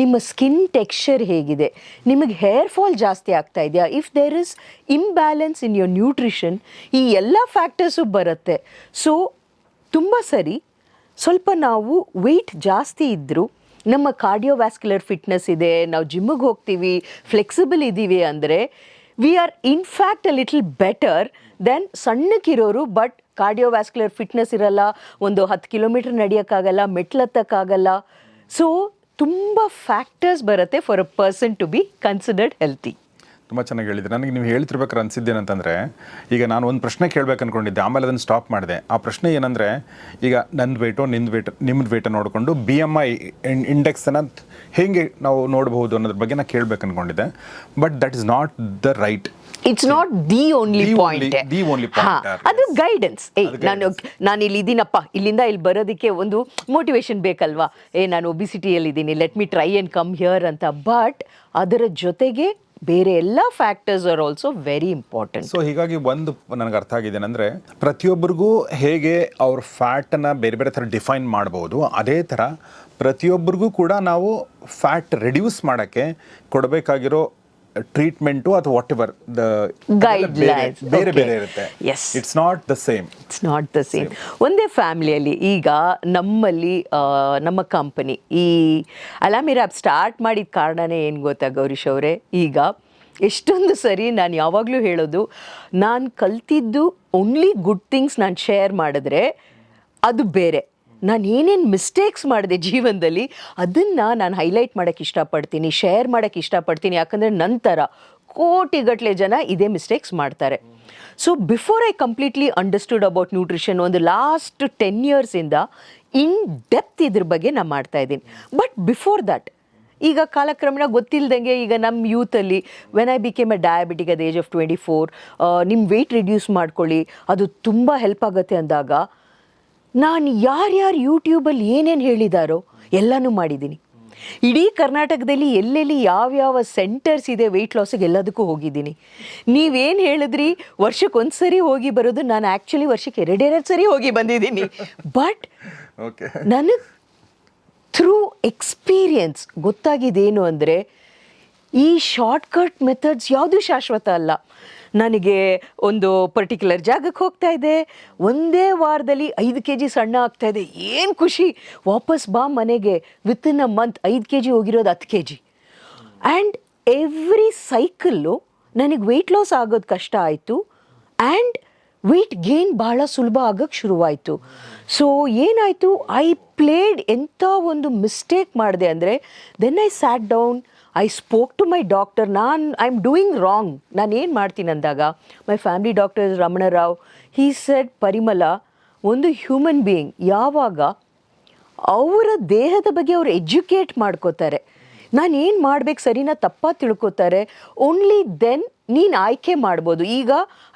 ನಿಮ್ಮ ಸ್ಕಿನ್ ಟೆಕ್ಸ್ಚರ್ ಹೇಗಿದೆ? ನಿಮಗೆ ಹೇರ್ ಫಾಲ್ ಜಾಸ್ತಿ ಆಗ್ತಾ ಇದೆಯಾ? If there is imbalance in your nutrition ಈ ಎಲ್ಲ ಫ್ಯಾಕ್ಟರ್ಸು ಬರುತ್ತೆ. ಸೊ ತುಂಬ ಸರಿ, ಸ್ವಲ್ಪ ನಾವು ವೆಯ್ಟ್ ಜಾಸ್ತಿ ಇದ್ದರೂ ನಮ್ಮ ಕಾರ್ಡಿಯೋವ್ಯಾಸ್ಕ್ಯುಲರ್ ಫಿಟ್ನೆಸ್ ಇದೆ, ನಾವು ಜಿಮ್ಮಿಗೆ ಹೋಗ್ತೀವಿ ಫ್ಲೆಕ್ಸಿಬಲ್ ಇದ್ದೀವಿ ಅಂದರೆ we are in fact a little better than ಸಣ್ಣಕ್ಕಿರೋರು but cardiovascular fitness ಇರಲ್ಲ, ಒಂದು ಹತ್ತು ಕಿಲೋಮೀಟರ್ ನಡೆಯೋಕ್ಕಾಗಲ್ಲ, ಮೆಟ್ಲತ್ತಕ್ಕಾಗಲ್ಲ. ಸೊ ತುಂಬ ಫ್ಯಾಕ್ಟರ್ಸ್ ಬರುತ್ತೆ for a person to be considered healthy ತುಂಬ ಚೆನ್ನಾಗಿ ಹೇಳಿದ್ರಿ. ನನಗೆ ನೀವು ಹೇಳ್ತಿರ್ಬೇಕಾದ್ರೆ ಅನಿಸಿದ್ದೇನಂತಂದರೆ ಈಗ ನಾನು ಒಂದು ಪ್ರಶ್ನೆ ಕೇಳಬೇಕು ಅಂದ್ಕೊಂಡಿದ್ದೆ ಆಮೇಲೆ ಅದನ್ನು ಸ್ಟಾಪ್ ಮಾಡಿದೆ. ಆ ಪ್ರಶ್ನೆ ಏನಂದರೆ ಈಗ ನನ್ನ ವೇಟು ನಿಂದು ವೇಟ್ ನಿಮ್ಮದು ವೇಟ ನೋಡಿಕೊಂಡು ಬಿ ಎಂ ಐ ಇಂಡೆಕ್ಸನ್ನು ಹೇಗೆ ನಾವು ನೋಡಬಹುದು ಅನ್ನೋದ್ರ ಬಗ್ಗೆ ನಾನು ಕೇಳಬೇಕು ಅಂದ್ಕೊಂಡಿದ್ದೆ but that is not the right it's not the only point ಅದು ಗೈಡೆನ್ಸ್ ಏ ನಾನು ನಾನು ಇಲ್ಲಿ ಇದ್ದೀನಪ್ಪ ಇಲ್ಲಿಂದ ಇಲ್ಲಿ ಬರೋದಕ್ಕೆ ಒಂದು ಮೋಟಿವೇಶನ್ ಬೇಕಲ್ವಾ? ಏ ನಾನು ಒಬಿಸಿಟಿಯಲ್ಲಿ ಇದ್ದೀನಿ let me try and come here ಅಂತ. ಬಟ್ ಅದರ ಜೊತೆಗೆ ಬೇರೆ ಎಲ್ಲ factors are also very important so ಹೀಗಾಗಿ ಒಂದು ನನಗೆ ಅರ್ಥ ಆಗಿದೆ ಅಂದರೆ ಪ್ರತಿಯೊಬ್ಬರಿಗೂ ಹೇಗೆ ಅವ್ರ ಫ್ಯಾಟನ್ನು ಬೇರೆ ಬೇರೆ ಥರ ಡಿಫೈನ್ ಮಾಡ್ಬೋದು, ಅದೇ ಥರ ಪ್ರತಿಯೊಬ್ಬರಿಗೂ ಕೂಡ ನಾವು ಫ್ಯಾಟ್ ರೆಡ್ಯೂಸ್ ಮಾಡೋಕ್ಕೆ ಕೊಡಬೇಕಾಗಿರೋ ಟ್ರೀಟ್ಮೆಂಟು ಅಥವಾ ವಾಟ್ ಎವರ್ ದ ಗೈಡ್ಲೈನ್ಸ್ ಬೇರೆ ಬೇರೆ ಇರುತ್ತೆ. Yes it's not the same it's not the same ಒಂದೇ ಫ್ಯಾಮಿಲಿಯಲ್ಲಿ ಈಗ ನಮ್ಮಲ್ಲಿ ನಮ್ಮ ಕಂಪನಿ ಈ ಅಲಾಮಿರಾಬ್ ಸ್ಟಾರ್ಟ್ ಮಾಡಿದ ಕಾರಣನೇ ಏನು ಗೊತ್ತಾ ಗೌರೀಶ್ ಅವರೇ? ಈಗ ಎಷ್ಟೊಂದು ಸರಿ ನಾನು ಯಾವಾಗಲೂ ಹೇಳೋದು ನಾನು ಕಲ್ತಿದ್ದು ಓನ್ಲಿ ಗುಡ್ ಥಿಂಗ್ಸ್ ನಾನು ಶೇರ್ ಮಾಡಿದ್ರೆ ಅದು ಬೇರೆ. ನಾನು ಏನೇನು ಮಿಸ್ಟೇಕ್ಸ್ ಮಾಡಿದೆ ಜೀವನದಲ್ಲಿ, ಅದನ್ನು ನಾನು ಹೈಲೈಟ್ ಮಾಡೋಕ್ಕೆ ಇಷ್ಟಪಡ್ತೀನಿ ಶೇರ್ ಮಾಡೋಕ್ಕೆ ಇಷ್ಟಪಡ್ತೀನಿ. ಯಾಕಂದರೆ ನಂತರ ಕೋಟಿಗಟ್ಟಲೆ ಜನ ಇದೇ ಮಿಸ್ಟೇಕ್ಸ್ ಮಾಡ್ತಾರೆ. So before I completely understood about nutrition ಒಂದು ಲಾಸ್ಟ್ ಟೆನ್ ಇಯರ್ಸಿಂದ ಇನ್ ಡೆಪ್ತ್ ಇದ್ರ ಬಗ್ಗೆ ನಾನು ಮಾಡ್ತಾ ಇದ್ದೀನಿ. ಬಟ್ ಬಿಫೋರ್ ದಟ್ ಈಗ ಕಾಲಕ್ರಮೇಣ ಗೊತ್ತಿಲ್ಲದಂಗೆ ಈಗ ನಮ್ಮ ಯೂತಲ್ಲಿ when I became a diabetic at age of twenty four ನಿಮ್ಮ ವೆಯ್ಟ್ ರಿಡ್ಯೂಸ್ ಮಾಡ್ಕೊಳ್ಳಿ, ಅದು ತುಂಬ ಹೆಲ್ಪ್ ಆಗುತ್ತೆ ಅಂದಾಗ ನಾನು ಯಾರ್ಯಾರು ಯೂಟ್ಯೂಬಲ್ಲಿ ಏನೇನು ಹೇಳಿದಾರೋ ಎಲ್ಲನೂ ಮಾಡಿದ್ದೀನಿ. ಇಡೀ ಕರ್ನಾಟಕದಲ್ಲಿ ಎಲ್ಲೆಲ್ಲಿ ಯಾವ್ಯಾವ ಸೆಂಟರ್ಸ್ ಇದೆ ವೆಯ್ಟ್ ಲಾಸಿಗೆ ಎಲ್ಲದಕ್ಕೂ ಹೋಗಿದ್ದೀನಿ. ನೀವೇನು ಹೇಳಿದ್ರಿ ವರ್ಷಕ್ಕೆ ಒಂದು ಸರಿ ಹೋಗಿ ಬರೋದು ನಾನು ಆ್ಯಕ್ಚುಲಿ ವರ್ಷಕ್ಕೆ ಎರಡೆರಡು ಸರಿ ಹೋಗಿ ಬಂದಿದ್ದೀನಿ. ಬಟ್ ಓಕೆ ನನಗೆ ಥ್ರೂ ಎಕ್ಸ್ಪೀರಿಯನ್ಸ್ ಗೊತ್ತಾಗಿದ್ದೇನು ಅಂದರೆ ಈ ಶಾರ್ಟ್ಕಟ್ ಮೆಥಡ್ಸ್ ಯಾವುದೂ ಶಾಶ್ವತ ಅಲ್ಲ. ನನಗೆ ಒಂದು ಪರ್ಟಿಕ್ಯುಲರ್ ಜಾಗಕ್ಕೆ ಹೋಗ್ತಾ ಇದೆ. ಒಂದೇ ವಾರದಲ್ಲಿ ಐದು ಕೆ ಜಿ ಸಣ್ಣ ಆಗ್ತಾ ಇದೆ. ಏನು ಖುಷಿ. ವಾಪಸ್ ಬಾ ಮನೆಗೆ. ವಿತಿನ್ ಅ ಮಂತ್ ಐದು ಕೆ ಜಿ ಹೋಗಿರೋದು ಹತ್ತು K G and every cycle ನನಗೆ ವೆಯ್ಟ್ ಲಾಸ್ ಆಗೋದು ಕಷ್ಟ ಆಯಿತು. ಆ್ಯಂಡ್ ವೆಯ್ಟ್ ಗೇನ್ ಭಾಳ ಸುಲಭ ಆಗೋಕ್ಕೆ ಶುರುವಾಯಿತು. ಸೊ ಏನಾಯಿತು? ಐ ಪ್ಲೇಡ್ ಎಂಥ ಒಂದು ಮಿಸ್ಟೇಕ್ ಮಾಡಿದೆ ಅಂದರೆ then I sat down I spoke to my doctor ನಾನು ಐ ಆಮ್ ಡೂಯಿಂಗ್ ರಾಂಗ್ ನಾನು ಏನು ಮಾಡ್ತೀನಿ ಅಂದಾಗ my family doctor Ramana Rao he said Parimala ಒಂದು ಹ್ಯೂಮನ್ ಬೀಯಿಂಗ್ ಯಾವಾಗ ಅವರ ದೇಹದ ಬಗ್ಗೆ ಅವರು ಎಜುಕೇಟ್ ಮಾಡ್ಕೋತಾರೆ. ನಾನು ಏನು ಮಾಡ್ಬೇಕು ಸರಿನ ತಪ್ಪ ತಿಳ್ಕೋತಾರೆ. ಓನ್ಲಿ ದೆನ್ ನೀನು ಆಯ್ಕೆ ಮಾಡ್ಬೋದು. ಈಗ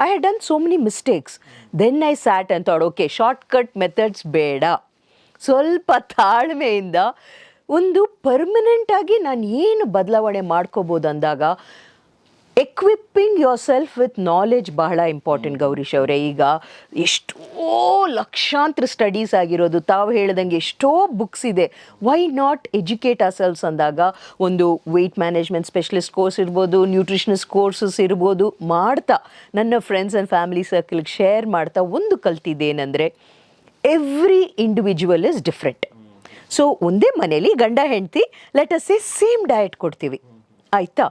I had done so many mistakes then I sat ಅಂತ ಓಕೆ ಶಾರ್ಟ್ಕಟ್ ಮೆಥಡ್ಸ್ ಬೇಡ. ಸ್ವಲ್ಪ ತಾಳ್ಮೆಯಿಂದ ಒಂದು ಪರ್ಮನೆಂಟ್ ಆಗಿ ನಾನು ಏನು ಬದಲಾವಣೆ ಮಾಡ್ಕೋಬೋದು ಅಂದಾಗ equipping yourself with knowledge ಬಹಳ ಇಂಪಾರ್ಟೆಂಟ್ ಗೌರೀಶ್ ಅವರೇ. ಈಗ ಎಷ್ಟೋ ಲಕ್ಷಾಂತರ ಸ್ಟಡೀಸ್ ಆಗಿರೋದು ತಾವು ಹೇಳ್ದಂಗೆ ಎಷ್ಟೋ ಬುಕ್ಸ್ ಇದೆ. ವೈ ನಾಟ್ ಎಜುಕೇಟ್ ಸೆಲ್ಸ್ ಅಂದಾಗ ಒಂದು ವೆಯ್ಟ್ ಮ್ಯಾನೇಜ್ಮೆಂಟ್ ಸ್ಪೆಷಲಿಸ್ಟ್ ಕೋರ್ಸ್ ಇರ್ಬೋದು ನ್ಯೂಟ್ರಿಷನಿಸ್ಟ್ ಕೋರ್ಸಸ್ ಇರ್ಬೋದು ಮಾಡ್ತಾ ನನ್ನ ಫ್ರೆಂಡ್ಸ್ ಆ್ಯಂಡ್ ಫ್ಯಾಮಿಲಿ ಸರ್ಕಲ್ಗೆ ಶೇರ್ ಮಾಡ್ತಾ ಒಂದು ಕಲ್ತಿದ್ದೇನೆಂದರೆ every individual is different so ಒಂದೇ ಮನೇಲಿ ಗಂಡ ಹೆಂಡತಿ let us a same diet ಕೊಡ್ತೀವಿ. ಆಯಿತಾ?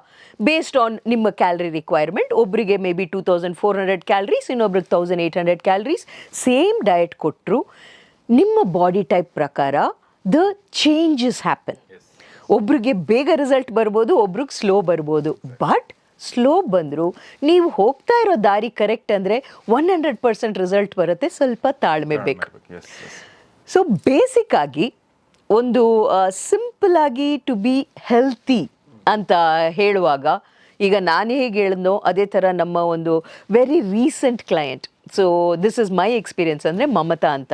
ಬೇಸ್ಡ್ ಆನ್ ನಿಮ್ಮ ಕ್ಯಾಲ್ರಿ ರಿಕ್ವೈರ್ಮೆಂಟ್ ಒಬ್ಬರಿಗೆ may be two thousand four hundred calories ಇನ್ನೊಬ್ರಿಗೆ thousand eight hundred calories same diet ಕೊಟ್ಟರು ನಿಮ್ಮ ಬಾಡಿ ಟೈಪ್ ಪ್ರಕಾರ ದ ಚೇಂಜಸ್ ಹ್ಯಾಪನ್ ಒಬ್ರಿಗೆ ಬೇಗ ರಿಸಲ್ಟ್ ಬರ್ಬೋದು ಒಬ್ರಿಗೆ ಸ್ಲೋ ಬರ್ಬೋದು. ಬಟ್ ಸ್ಲೋ ಬಂದರೂ ನೀವು ಹೋಗ್ತಾ ಇರೋ ದಾರಿ ಕರೆಕ್ಟ್ ಅಂದರೆ ಒನ್ ಹಂಡ್ರೆಡ್ ಪರ್ಸೆಂಟ್ ರಿಸಲ್ಟ್ ಬರುತ್ತೆ ಸ್ವಲ್ಪ ತಾಳ್ಮೆ ಬೇಕು. ಸೊ ಬೇಸಿಕ್ ಆಗಿ ಒಂದು ಸಿಂಪಲ್ ಆಗಿ ಟು ಬಿ ಹೆಲ್ತಿ ಅಂತ ಹೇಳುವಾಗ, ಈಗ ನಾನು ಹೇಗೆ ಹೇಳಿದ್ನೋ ಅದೇ ಥರ ನಮ್ಮ ಒಂದು very recent client so this is my experience ಅಂದರೆ ಮಮತಾ ಅಂತ.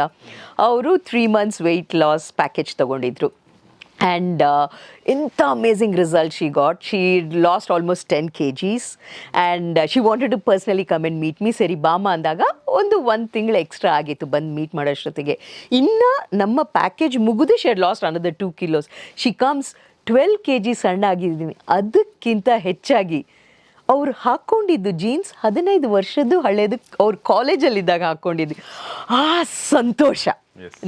ಅವರು three months weight loss package ತೊಗೊಂಡಿದ್ರು. And ಇಂಥ amazing result she got she lost almost ten K Gs and she wanted to personally come and meet me ಸರಿ ಬಾಮ ಅಂದಾಗ ಒಂದು ಒಂದು ತಿಂಗಳು ಎಕ್ಸ್ಟ್ರಾ ಆಗಿತ್ತು ಬಂದು ಮೀಟ್ ಮಾಡೋಷ್ಟೊತ್ತಿಗೆ. ಇನ್ನು ನಮ್ಮ ಪ್ಯಾಕೇಜ್ ಮುಗಿದು ಶೆಡ್ ಲಾಸ್ಟ್ ಅನ್ನೋದು two kilos she comes twelve K G ಸಣ್ಣ ಆಗಿದ್ದೀನಿ. ಅದಕ್ಕಿಂತ ಹೆಚ್ಚಾಗಿ ಅವ್ರು ಹಾಕ್ಕೊಂಡಿದ್ದು ಜೀನ್ಸ್ ಹದಿನೈದು ವರ್ಷದ್ದು ಹಳೇದು ಅವ್ರು ಕಾಲೇಜಲ್ಲಿದ್ದಾಗ ಹಾಕ್ಕೊಂಡಿದ್ದು ಆ ಸಂತೋಷ.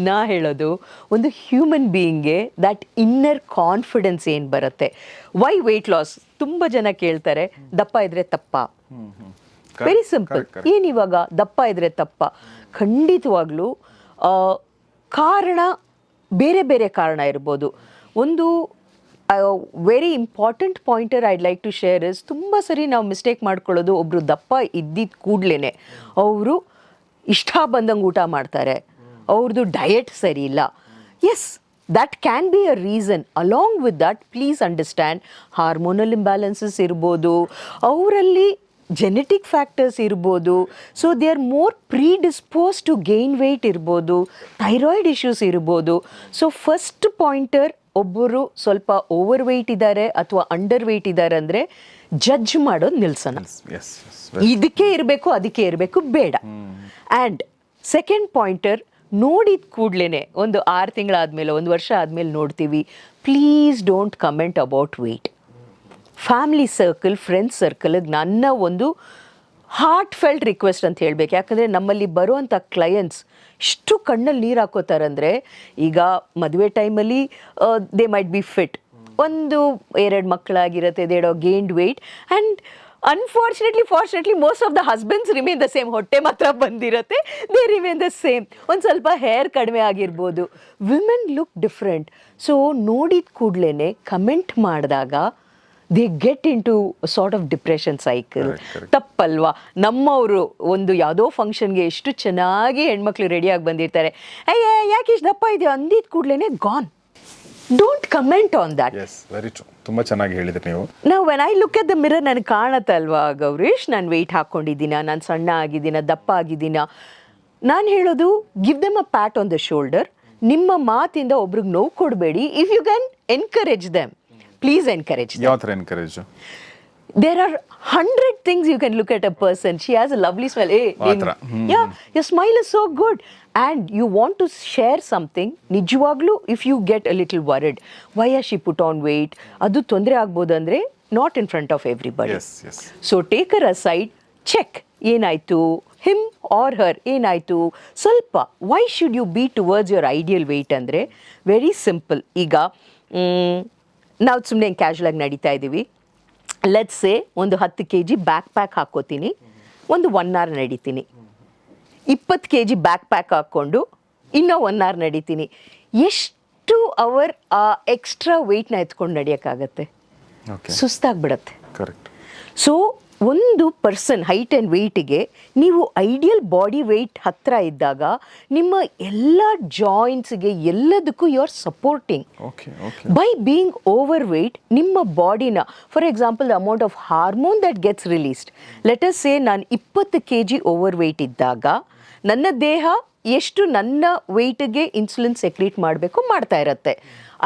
ನಾ ಹೇಳೋದು ಒಂದು ಹ್ಯೂಮನ್ ಬೀಯಿಂಗ್ಗೆ ದಟ್ ಇನ್ನರ್ ಕಾನ್ಫಿಡೆನ್ಸ್ ಏನು ಬರುತ್ತೆ? ವೈ ವೆಯ್ಟ್ ಲಾಸ್ ತುಂಬ ಜನ ಕೇಳ್ತಾರೆ ದಪ್ಪ ಇದ್ರೆ ತಪ್ಪ. ವೆರಿ ಸಿಂಪಲ್ ಏನಿವಾಗ ಇವಾಗ? ದಪ್ಪ ಇದ್ರೆ ತಪ್ಪ. ಖಂಡಿತವಾಗ್ಲೂ ಕಾರಣ ಬೇರೆ ಬೇರೆ ಕಾರಣ ಇರ್ಬೋದು. ಒಂದು very important pointer I'd like to share is ತುಂಬ ಸರಿ ನಾವು ಮಿಸ್ಟೇಕ್ ಮಾಡ್ಕೊಳ್ಳೋದು ಒಬ್ಬರು ದಪ್ಪ ಇದ್ದಿದ್ದ ಕೂಡಲೇ ಅವರು ಇಷ್ಟ ಬಂದಂಗೆ ಊಟ ಮಾಡ್ತಾರೆ. ಅವ್ರದ್ದು ಡಯಟ್ ಸರಿ ಇಲ್ಲ. Yes that can be a reason along with that please understand hormonal imbalances ಇರ್ಬೋದು ಅವರಲ್ಲಿ ಜೆನೆಟಿಕ್ ಫ್ಯಾಕ್ಟರ್ಸ್ ಇರ್ಬೋದು so they are more predispose to gain weight ಇರ್ಬೋದು ಥೈರಾಯ್ಡ್ ಇಶ್ಯೂಸ್ ಇರ್ಬೋದು. ಸೊ ಫಸ್ಟ್ ಪಾಯಿಂಟರ್ ಒಬ್ಬರು ಸ್ವಲ್ಪ ಓವರ್ ವೆಯ್ಟ್ ಇದ್ದಾರೆ ಅಥವಾ ಅಂಡರ್ ವೆಯ್ಟ್ ಇದ್ದಾರೆ ಅಂದರೆ ಜಡ್ಜ್ ಮಾಡೋದು ನಿಲ್ಸೋಣ. ಇದಕ್ಕೆ ಇರಬೇಕು ಅದಕ್ಕೆ ಇರಬೇಕು ಬೇಡ. ಆ್ಯಂಡ್ ಸೆಕೆಂಡ್ ಪಾಯಿಂಟರ್ ನೋಡಿದ ಕೂಡಲೇ ಒಂದು ಆರು ತಿಂಗಳಾದಮೇಲೆ, ಒಂದು ವರ್ಷ ಆದಮೇಲೆ ನೋಡ್ತೀವಿ. Please don't comment about weight family circle friends ಸರ್ಕಲ್ಗೆ ನನ್ನ ಒಂದು ಹಾರ್ಟ್ ಫೆಲ್ಟ್ ರಿಕ್ವೆಸ್ಟ್ ಅಂತ ಹೇಳಬೇಕು. ಯಾಕಂದರೆ ನಮ್ಮಲ್ಲಿ ಬರುವಂಥ ಕ್ಲಯಂಟ್ಸ್ ಇಷ್ಟು ಕಣ್ಣಲ್ಲಿ ನೀರು ಹಾಕೋತಾರಂದರೆ ಈಗ ಮದುವೆ ಟೈಮಲ್ಲಿ ದೇ ಮೈಟ್ ಬಿ ಫಿಟ್ ಒಂದು ಎರಡು ಮಕ್ಕಳಾಗಿರುತ್ತೆ they do gained weight and unfortunately fortunately most of the husbands remain the same ಹೊಟ್ಟೆ ಮಾತ್ರ ಬಂದಿರತ್ತೆ. ದೇ ರಿಮೇನ್ ದ ಸೇಮ್ ಒಂದು ಸ್ವಲ್ಪ ಹೇರ್ ಕಡಿಮೆ ಆಗಿರ್ಬೋದು. ವಿಮೆನ್ ಲುಕ್ ಡಿಫ್ರೆಂಟ್ ಸೊ ನೋಡಿದ ಕೂಡಲೇ ಕಮೆಂಟ್ ಮಾಡಿದಾಗ they get into sort of depression cycle. ತಪ್ಪಲ್ವಾ? ನಮ್ಮವರು ಒಂದು ಯಾವುದೋ ಫಂಕ್ಷನ್ಗೆ ಎಷ್ಟು ಚೆನ್ನಾಗಿ ಹೆಣ್ಮಕ್ಳು ರೆಡಿಯಾಗಿ ಬಂದಿರ್ತಾರೆ. ಅಯ್ಯ ಯಾಕೆ ಇಷ್ಟು ದಪ್ಪ ಇದೆಯೋ? ಅಂದಿದ ಕೂಡಲೇ gone don't comment on that very true ತುಂಬ ಚೆನ್ನಾಗಿ ಹೇಳಿದ್ರಿ ನೀವು. ನಾವು when I look at the mirror ನನಗೆ ಕಾಣತ್ತಲ್ವಾ ಗೌರೀಶ್? ನಾನು ವೆಯ್ಟ್ ಹಾಕ್ಕೊಂಡಿದ್ದೀನ ನಾನು ಸಣ್ಣ ಆಗಿದ್ದೀನ? ದಪ್ಪ ಆಗಿದ್ದೀನ? ನಾನು ಹೇಳೋದು give them a pat on the shoulder ನಿಮ್ಮ ಮಾತಿಂದ ಒಬ್ರಿಗೆ ನೋವು ಕೊಡಬೇಡಿ. If you can encourage them please encourage ಯಾವ ಥರ encourage there are hundred things you can look at a person. She has a lovely smell. Hey, ಆ Nin- ಥರ. yeah, your smile is so good. And you want to share something, ನಿಜವಾಗ್ಲೂ if you get a little worried, why has she put on weight? ಅದು ತೊಂದರೆ ಆಗ್ಬೋದು ಅಂದರೆ not in front of everybody so take uh aside check ಏನಾಯಿತು ಹಿಮ್ ಆರ್ ಹರ್ ಏನಾಯಿತು ಸ್ವಲ್ಪ why should you be towards your ideal weight ಅಂದರೆ ವೆರಿ ಸಿಂಪಲ್ ಈಗ ನಾವು ಸುಮ್ಮನೆ ಕ್ಯಾಶುವಲ್ ಆಗಿ ನಡೀತಾ ಇದ್ದೀವಿ ಲೆಟ್ಸ್ ಸೇ ಒಂದು ಹತ್ತು ಕೆ ಜಿ ಬ್ಯಾಕ್ ಪ್ಯಾಕ್ ಹಾಕ್ಕೋತೀನಿ ಒಂದು ಒನ್ ಅವರ್ ನಡೀತೀನಿ. ಇಪ್ಪತ್ತು ಕೆ ಜಿ ಬ್ಯಾಕ್ ಪ್ಯಾಕ್ ಹಾಕ್ಕೊಂಡು ಇನ್ನೂ ಒನ್ ಅವರ್ ನಡೀತೀನಿ. ಎಷ್ಟು ಅವರ್ ಆ ಎಕ್ಸ್ಟ್ರಾ ವೆಯ್ಟ್ನ ಎತ್ಕೊಂಡು ನಡೆಯೋಕ್ಕಾಗತ್ತೆ? ಸುಸ್ತಾಗ್ಬಿಡತ್ತೆ. ಸೊ ಒಂದು ಪರ್ಸನ್ ಹೈಟ್ ಆ್ಯಂಡ್ ವೆಯ್ಟಿಗೆ ನೀವು ಐಡಿಯಲ್ ಬಾಡಿ ವೆಯ್ಟ್ ಹತ್ತಿರ ಇದ್ದಾಗ ನಿಮ್ಮ ಎಲ್ಲ ಜಾಯಿಂಟ್ಸ್ಗೆ ಎಲ್ಲದಕ್ಕೂ you are supporting by being overweight ನಿಮ್ಮ ಬಾಡಿನ for example the amount of hormone that gets released let us say ನಾನು ಇಪ್ಪತ್ತು ಕೆ ಜಿ ಓವರ್ ವೆಯ್ಟ್ ಇದ್ದಾಗ ನನ್ನ ದೇಹ ಎಷ್ಟು ನನ್ನ ವೆಯ್ಟ್ಗೆ ಇನ್ಸುಲಿನ್ ಸೆಕ್ರೀಟ್ ಮಾಡಬೇಕು ಮಾಡ್ತಾ ಇರತ್ತೆ.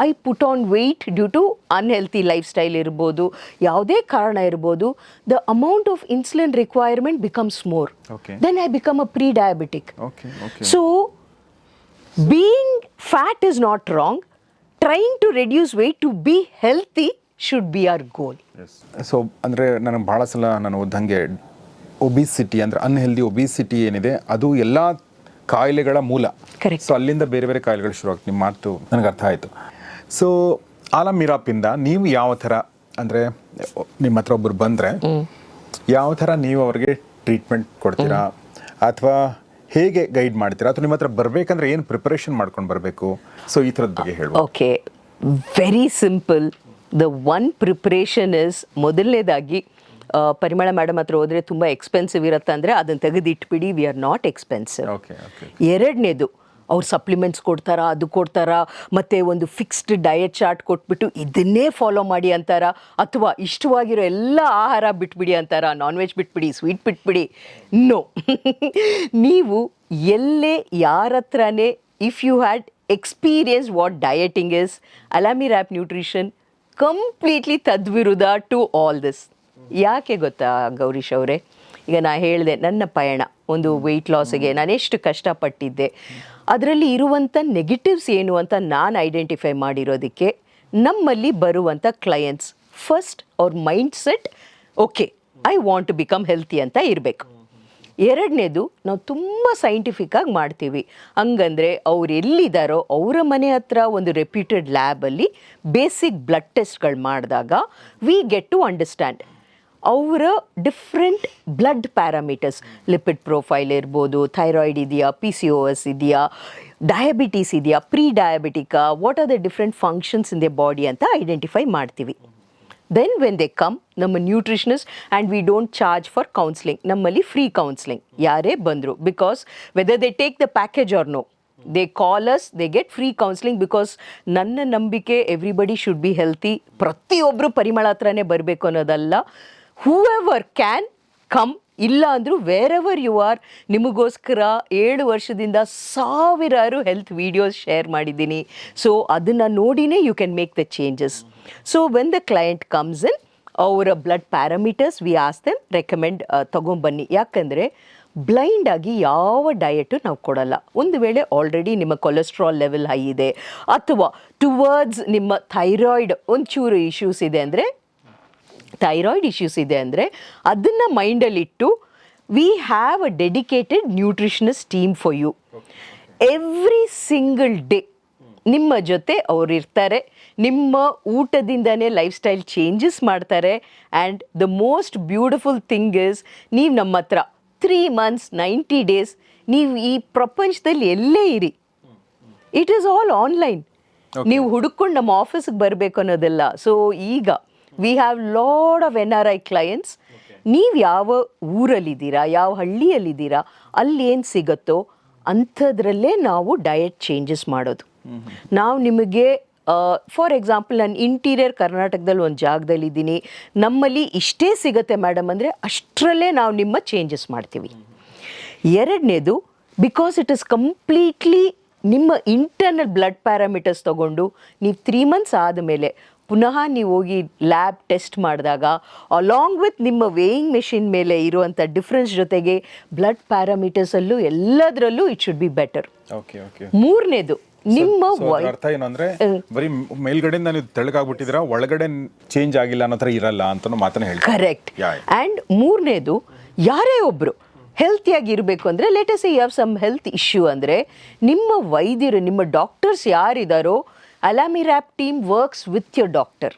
I put on weight due to unhealthy lifestyle ಇರ್ಬೋದು ಯಾವುದೇ ಕಾರಣ ಇರ್ಬೋದು the amount of insulin requirement becomes more. Then I become a pre diabetic so being fat is not wrong trying to reduce weight to be healthy should be our goal so ಅಂದರೆ ನನಗೆ ಭಾಳ ಸಲ ನಾನು ಓದಂಗೆ ಒಬಿಸಿಟಿ ಅಂದರೆ ಅನ್ಹೆಲ್ದಿ ಒಬಿಸಿಟಿ ಏನಿದೆ ಅದು ಎಲ್ಲ ಕಾಯಿಲೆಗಳ ಮೂಲ. Correct. ಸೊ ಅಲ್ಲಿಂದ ಬೇರೆ ಬೇರೆ ಕಾಯಿಲೆಗಳು ಶುರು ಆಗ್ತದೆ ನಿಮ್ಮ ಮಾತು ನನಗೆ ಅರ್ಥ ಆಯಿತು. ಸೊ ಆಲಂ ಮಿರಾಪಿಂದ ನೀವು ಯಾವ ಥರ ಅಂದರೆ ನಿಮ್ಮ ಹತ್ರ ಒಬ್ಬರು ಬಂದರೆ ಯಾವ ಥರ ನೀವು ಅವ್ರಿಗೆ ಟ್ರೀಟ್ಮೆಂಟ್ ಕೊಡ್ತೀರಾ? ಅಥವಾ ಹೇಗೆ ಗೈಡ್ ಮಾಡ್ತೀರಾ? ಅಥವಾ ನಿಮ್ಮ ಹತ್ರ ಬರಬೇಕಂದ್ರೆ ಏನು ಪ್ರಿಪರೇಷನ್ ಮಾಡ್ಕೊಂಡು ಬರಬೇಕು? ಸೊ ಈ ಥರದ ಬಗ್ಗೆ ಹೇಳಿ okay very simple the one preparation is ಮೊದಲನೇದಾಗಿ ಪರಿಮಳ ಮೇಡಮ್ ಹತ್ರ ಹೋದರೆ ತುಂಬ ಎಕ್ಸ್ಪೆನ್ಸಿವ್ ಇರುತ್ತೆ ಅಂದರೆ ಅದನ್ನು ತೆಗೆದಿಟ್ಬಿಡಿ. ವಿ ಆರ್ ನಾಟ್ ಎಕ್ಸ್ಪೆನ್ಸಿವ್ ಎರಡನೇದು ಅವ್ರು ಸಪ್ಲಿಮೆಂಟ್ಸ್ ಕೊಡ್ತಾರಾ, ಅದು ಕೊಡ್ತಾರಾ, ಮತ್ತು ಒಂದು ಫಿಕ್ಸ್ಡ್ ಡಯಟ್ ಚಾರ್ಟ್ ಕೊಟ್ಬಿಟ್ಟು ಇದನ್ನೇ ಫಾಲೋ ಮಾಡಿ ಅಂತಾರ, ಅಥವಾ ಇಷ್ಟವಾಗಿರೋ ಎಲ್ಲ ಆಹಾರ ಬಿಟ್ಬಿಡಿ ಅಂತಾರ ನಾನ್ ವೆಜ್ ಬಿಟ್ಬಿಡಿ ಸ್ವೀಟ್ ಬಿಟ್ಬಿಡಿ ನೋ ನೀವು ಎಲ್ಲೇ ಯಾರ ಹತ್ರನೇ if you had experience what dieting is ಅಲಾಮಿ ರ್ಯಾಪ್ ನ್ಯೂಟ್ರಿಷನ್ ಕಂಪ್ಲೀಟ್ಲಿ ತದ್ವಿರುದ್ಧ ಟು ಆಲ್ ದಿಸ್ ಯಾಕೆ ಗೊತ್ತಾ ಗೌರೀಶ್ ಅವರೇ? ಈಗ ನಾ ಹೇಳಿದೆ, ನನ್ನ ಪಯಣ, ಒಂದು ವೆಯ್ಟ್ ಲಾಸ್ಗೆ ನಾನು ಎಷ್ಟು ಕಷ್ಟಪಟ್ಟಿದ್ದೆ. ಅದರಲ್ಲಿ ಇರುವಂಥ ನೆಗೆಟಿವ್ಸ್ ಏನು ಅಂತ ನಾನು ಐಡೆಂಟಿಫೈ ಮಾಡಿರೋದಕ್ಕೆ ನಮ್ಮಲ್ಲಿ ಬರುವಂಥ ಕ್ಲಯಂಟ್ಸ್ ಫಸ್ಟ್ ಅವ್ರ mindset okay I want to become healthy ಅಂತ ಇರಬೇಕು. ಎರಡನೇದು, ನಾವು ತುಂಬ ಸೈಂಟಿಫಿಕ್ ಆಗಿ ಮಾಡ್ತೀವಿ. ಹಂಗಂದ್ರೆ ಅವ್ರು ಎಲ್ಲಿದ್ದಾರೋ ಅವರ ಮನೆ ಹತ್ರ ಒಂದು ರೆಪ್ಯೂಟೆಡ್ ಲ್ಯಾಬಲ್ಲಿ ಬೇಸಿಕ್ ಬ್ಲಡ್ ಟೆಸ್ಟ್ಗಳು ಮಾಡಿದಾಗ ವಿ ಗೆಟ್ ಟು ಅಂಡರ್ಸ್ಟ್ಯಾಂಡ್ ಅವರ different blood parameters lipid profile ಇರ್ಬೋದು ಥೈರಾಯ್ಡ್ ಇದೆಯಾ ಪಿ ಸಿ ಒ ಎಸ್ ಇದೆಯಾ ಡಯಾಬಿಟೀಸ್ ಇದೆಯಾ pre ಡಯಾಬಿಟಿಕಾ what are the different functions in the body ಅಂತ ಐಡೆಂಟಿಫೈ ಮಾಡ್ತೀವಿ. ದೆನ್ ವೆನ್ ದೆ ಕಮ್ ನಮ್ಮ nutritionist and we don't charge for counselling ನಮ್ಮಲ್ಲಿ ಫ್ರೀ ಕೌನ್ಸ್ಲಿಂಗ್ ಯಾರೇ ಬಂದರು. Because whether they take the package or no they callers they get free counselling because ನನ್ನ ನಂಬಿಕೆ ಎವ್ರಿಬಡಿ ಶುಡ್ ಬಿ ಹೆಲ್ತಿ ಪ್ರತಿಯೊಬ್ಬರು ಪರಿಮಳ ಹತ್ರನೇ ಬರಬೇಕು ಅನ್ನೋದಲ್ಲ. ಹೂ ಎವರ್ ಕ್ಯಾನ್ ಕಮ್ ಇಲ್ಲ ಅಂದರೂ ವೇರ್ ಎವರ್ ಯು ಆರ್ ನಿಮಗೋಸ್ಕರ ಏಳು ವರ್ಷದಿಂದ ಸಾವಿರಾರು ಹೆಲ್ತ್ ವೀಡಿಯೋಸ್ ಶೇರ್ ಮಾಡಿದ್ದೀನಿ. ಸೊ ಅದನ್ನು ನೋಡಿನೇ you can make the changes so when the client comes in ಅವರ blood parameters we ask them recommend ತೊಗೊಂಬನ್ನಿ. ಯಾಕಂದರೆ ಬ್ಲೈಂಡಾಗಿ ಯಾವ ಡಯಟು ನಾವು ಕೊಡಲ್ಲ. ಒಂದು ವೇಳೆ ಆಲ್ರೆಡಿ ನಿಮ್ಮ ಕೊಲೆಸ್ಟ್ರಾಲ್ ಲೆವೆಲ್ ಹೈ ಇದೆ, ಅಥವಾ ಟುವರ್ಡ್ಸ್ ನಿಮ್ಮ ಥೈರಾಯ್ಡ್ ಒಂಚೂರು ಇಶ್ಯೂಸ್ ಇದೆ ಅಂದರೆ ಥೈರಾಯ್ಡ್ ಇಶ್ಯೂಸ್ ಇದೆ ಅಂದರೆ ಅದನ್ನು ಮೈಂಡಲ್ಲಿಟ್ಟು we have a dedicated nutritionists team for you every single day ನಿಮ್ಮ ಜೊತೆ ಅವರು ಇರ್ತಾರೆ ನಿಮ್ಮ ಊಟದಿಂದನೇ ಲೈಫ್ ಸ್ಟೈಲ್ ಚೇಂಜಸ್ ಮಾಡ್ತಾರೆ and the most beautiful thing is ನೀವು ನಮ್ಮ ಹತ್ರ ತ್ರೀ ಮಂತ್ಸ್ ನೈಂಟಿ ಡೇಸ್ ನೀವು ಈ ಪ್ರಪಂಚದಲ್ಲಿ ಎಲ್ಲೇ ಇರಿ. ಇಟ್ ಈಸ್ ಆಲ್ ಆನ್ಲೈನ್ ನೀವು ಹುಡುಕೊಂಡು ನಮ್ಮ ಆಫೀಸ್ಗೆ ಬರಬೇಕು ಅನ್ನೋದೆಲ್ಲ. ಸೊ ಈಗ we have lot of N R I clients ನೀವು ಯಾವ ಊರಲ್ಲಿದ್ದೀರಾ ಯಾವ ಹಳ್ಳಿಯಲ್ಲಿದ್ದೀರಾ ಅಲ್ಲಿ ಏನು ಸಿಗುತ್ತೋ ಅಂಥದ್ರಲ್ಲೇ ನಾವು ಡಯಟ್ ಚೇಂಜಸ್ ಮಾಡೋದು. ನಾವು ನಿಮಗೆ ಫಾರ್ ಎಕ್ಸಾಂಪಲ್ ನಾನು ಇಂಟೀರಿಯರ್ ಕರ್ನಾಟಕದಲ್ಲಿ ಒಂದು ಜಾಗದಲ್ಲಿ ಇದ್ದೀನಿ ನಮ್ಮಲ್ಲಿ ಇಷ್ಟೇ ಸಿಗುತ್ತೆ ಮೇಡಮ್ ಅಂದರೆ ಅಷ್ಟರಲ್ಲೇ ನಾವು ನಿಮ್ಮ ಚೇಂಜಸ್ ಮಾಡ್ತೀವಿ. ಎರಡನೇದು ಬಿಕಾಸ್ ಇಟ್ ಇಸ್ ಕಂಪ್ಲೀಟ್ಲಿ ನಿಮ್ಮ ಇಂಟರ್ನಲ್ ಬ್ಲಡ್ ಪ್ಯಾರಾಮೀಟರ್ಸ್ ತಗೊಂಡು ನೀವು ತ್ರೀ ಮಂತ್ಸ್ ಆದಮೇಲೆ ಪುನಃ ನೀವು ಹೋಗಿ ಲ್ಯಾಬ್ ಟೆಸ್ಟ್ ಮಾಡಿದಾಗ ಅಲಾಂಗ್ ವಿತ್ ನಿಮ್ಮ ವೇಯಿಂಗ್ ಮೆಷಿನ್ ಮೇಲೆ ಇರುವಂಥ ಡಿಫ್ರೆನ್ಸ್ ಜೊತೆಗೆ ಬ್ಲಡ್ ಪ್ಯಾರಾಮೀಟರ್ಸಲ್ಲೂ ಎಲ್ಲದರಲ್ಲೂ it should be better okay okay ಮೂರನೇದು ನಿಮ್ಮ ಅರ್ಥ ಏನು ಅಂದ್ರೆ ಬರೀ ಮೇಲ್ಗಡೆಯಿಂದ ನೀವು ತೆಳಗಾಗ್ಬಿಟ್ಟಿದ್ರ ಒಳಗಡೆ ಚೇಂಜ್ ಆಗಿಲ್ಲ ಅನ್ನೋ ಥರ ಇರಲ್ಲ ಅಂತ ಮಾತನ್ನ ಹೇಳಿ ಕರೆಕ್ಟ್. ಆ್ಯಂಡ್ ಮೂರನೇದು ಯಾರೇ ಒಬ್ಬರು ಹೆಲ್ತಿಯಾಗಿ ಇರಬೇಕು ಅಂದರೆ latest you have some health issue ಅಂದರೆ ನಿಮ್ಮ ವೈದ್ಯರು ನಿಮ್ಮ ಡಾಕ್ಟರ್ಸ್ ಯಾರಿದ್ದಾರೋ ಅಲಾಮಿ rap team works with your doctor.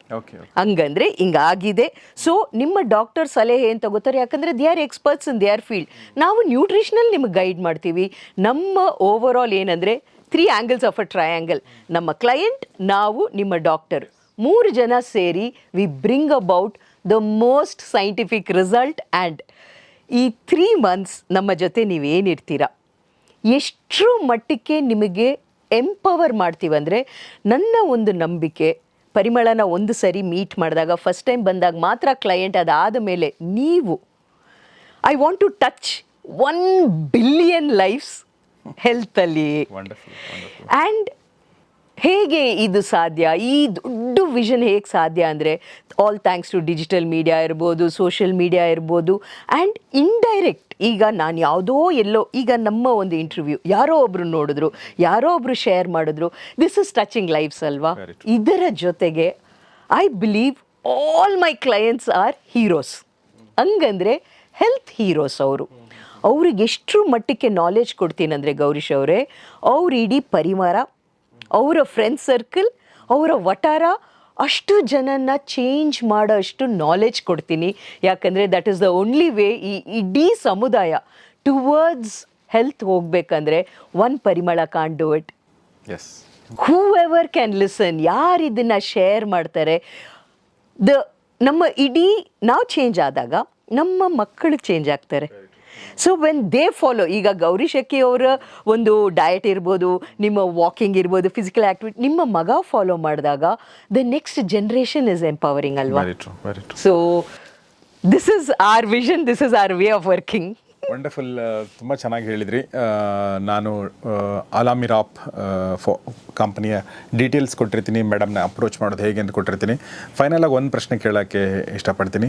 ಹಂಗಂದ್ರೆ ಹಿಂಗಾಗಿದೆ. ಸೊ ನಿಮ್ಮ ಡಾಕ್ಟರ್ ಸಲಹೆ ಏನು ತಗೋತಾರೆ ಯಾಕಂದ್ರೆ they are experts in their field ನಾವು ನ್ಯೂಟ್ರಿಷನಲ್ ನಿಮಗೆ ಗೈಡ್ ಮಾಡ್ತೀವಿ. ನಮ್ಮ ಓವರ್ ಆಲ್ ಏನಂದ್ರೆ three angles of a triangle ನಮ್ಮ ಕ್ಲೈಂಟ್ ನಾವು ನಿಮ್ಮ ಡಾಕ್ಟರ್. ಮೂರು ಜನ ಸೇರಿ we bring about the most scientific result and ಈ ತ್ರೀ ಮಂತ್ಸ್ ನಮ್ಮ ಜೊತೆ ನೀವೇನಿರ್ತೀರ? ಎಷ್ಟರ ಮಟ್ಟಕ್ಕೆ ನಿಮಗೆ ಎಂಪವರ್ ಮಾಡ್ತೀವಂದರೆ ನನ್ನ ಒಂದು ನಂಬಿಕೆ ಪರಿಮಳನ ಒಂದು ಸರಿ ಮೀಟ್ ಮಾಡಿದಾಗ ಫಸ್ಟ್ ಟೈಮ್ ಬಂದಾಗ ಮಾತ್ರ ಕ್ಲೈಂಟ್ ಅದಾದ ಮೇಲೆ ನೀವು I want to touch one billion lives ಹೆಲ್ತಲ್ಲಿ and ಹೇಗೆ ಇದು ಸಾಧ್ಯ? ಈ ದೊಡ್ಡ ವಿಷನ್ ಹೇಗೆ ಸಾಧ್ಯ ಅಂದರೆ all thanks to digital media ಇರ್ಬೋದು ಸೋಷಿಯಲ್ ಮೀಡಿಯಾ ಇರ್ಬೋದು ಆ್ಯಂಡ್ ಇಂಡೈರೆಕ್ಟ್ ಈಗ ನಾನು ಯಾವುದೋ ಎಲ್ಲೋ ಈಗ ನಮ್ಮ ಒಂದು ಇಂಟರ್ವ್ಯೂ ಯಾರೋ ಒಬ್ರು ನೋಡಿದ್ರು ಯಾರೋ ಒಬ್ರು ಶೇರ್ ಮಾಡಿದ್ರು ದಿಸ್ ಇಸ್ ಟಚಿಂಗ್ ಲೈಫ್ಸ್ ಅಲ್ವಾ? ಇದರ ಜೊತೆಗೆ I believe all my clients are heroes ಹಂಗಂದ್ರೆ ಹೆಲ್ತ್ ಹೀರೋಸ್ ಅವರು. ಅವ್ರಿಗೆ ಎಷ್ಟು ಮಟ್ಟಕ್ಕೆ ನಾಲೆಜ್ ಕೊಡ್ತೀನಂದರೆ ಗೌರೀಶ್ ಅವರೇ ಅವ್ರ ಇಡೀ ಪರಿವಾರ ಅವರ ಫ್ರೆಂಡ್ ಸರ್ಕಲ್ ಅವರ ವಟಾರ ಅಷ್ಟು ಜನನ್ನ ಚೇಂಜ್ ಮಾಡೋ ಅಷ್ಟು ನಾಲೆಜ್ ಕೊಡ್ತೀನಿ. ಯಾಕಂದರೆ that is the only way ಈ ಇಡೀ ಸಮುದಾಯ ಟುವರ್ಡ್ಸ್ ಹೆಲ್ತ್ ಹೋಗ್ಬೇಕಂದ್ರೆ one Parimala can do it as whoever can listen ಯಾರು ಇದನ್ನ ಶೇರ್ ಮಾಡ್ತಾರೆ? ದ ನಮ್ಮ ಇಡೀ ನಾವು ಚೇಂಜ್ ಆದಾಗ ನಮ್ಮ ಮಕ್ಕಳು ಚೇಂಜ್ ಆಗ್ತಾರೆ. ಸೊ ವೆನ್ ದೇ ಫಾಲೋ ಈಗ ಗೌರಿ ಶೆಟ್ಟಿ ಅವರ ಒಂದು ಡಯಟ್ ಇರ್ಬೋದು ನಿಮ್ಮ ವಾಕಿಂಗ್ ಇರ್ಬೋದು ಫಿಸಿಕಲ್ ಆಕ್ಟಿವಿಟಿ ನಿಮ್ಮ ಮಗ ಫಾಲೋ ಮಾಡಿದಾಗ the next generation is empowering ಅಲ್ವಾ? So this is our vision this is our way of working wonderful ತುಂಬ ಚೆನ್ನಾಗಿ ಹೇಳಿದ್ರಿ. ನಾನು ಅಲಾಮಿರಾಪ್ ಫೋ ಕಂಪ್ನಿಯ ಡೀಟೇಲ್ಸ್ ಕೊಟ್ಟಿರ್ತೀನಿ ಮೇಡಮ್ನ ಅಪ್ರೋಚ್ ಮಾಡೋದು ಹೇಗೆ ಅಂತ ಕೊಟ್ಟಿರ್ತೀನಿ. ಫೈನಲ್ ಆಗಿ ಒಂದು ಪ್ರಶ್ನೆ ಕೇಳೋಕ್ಕೆ ಇಷ್ಟಪಡ್ತೀನಿ.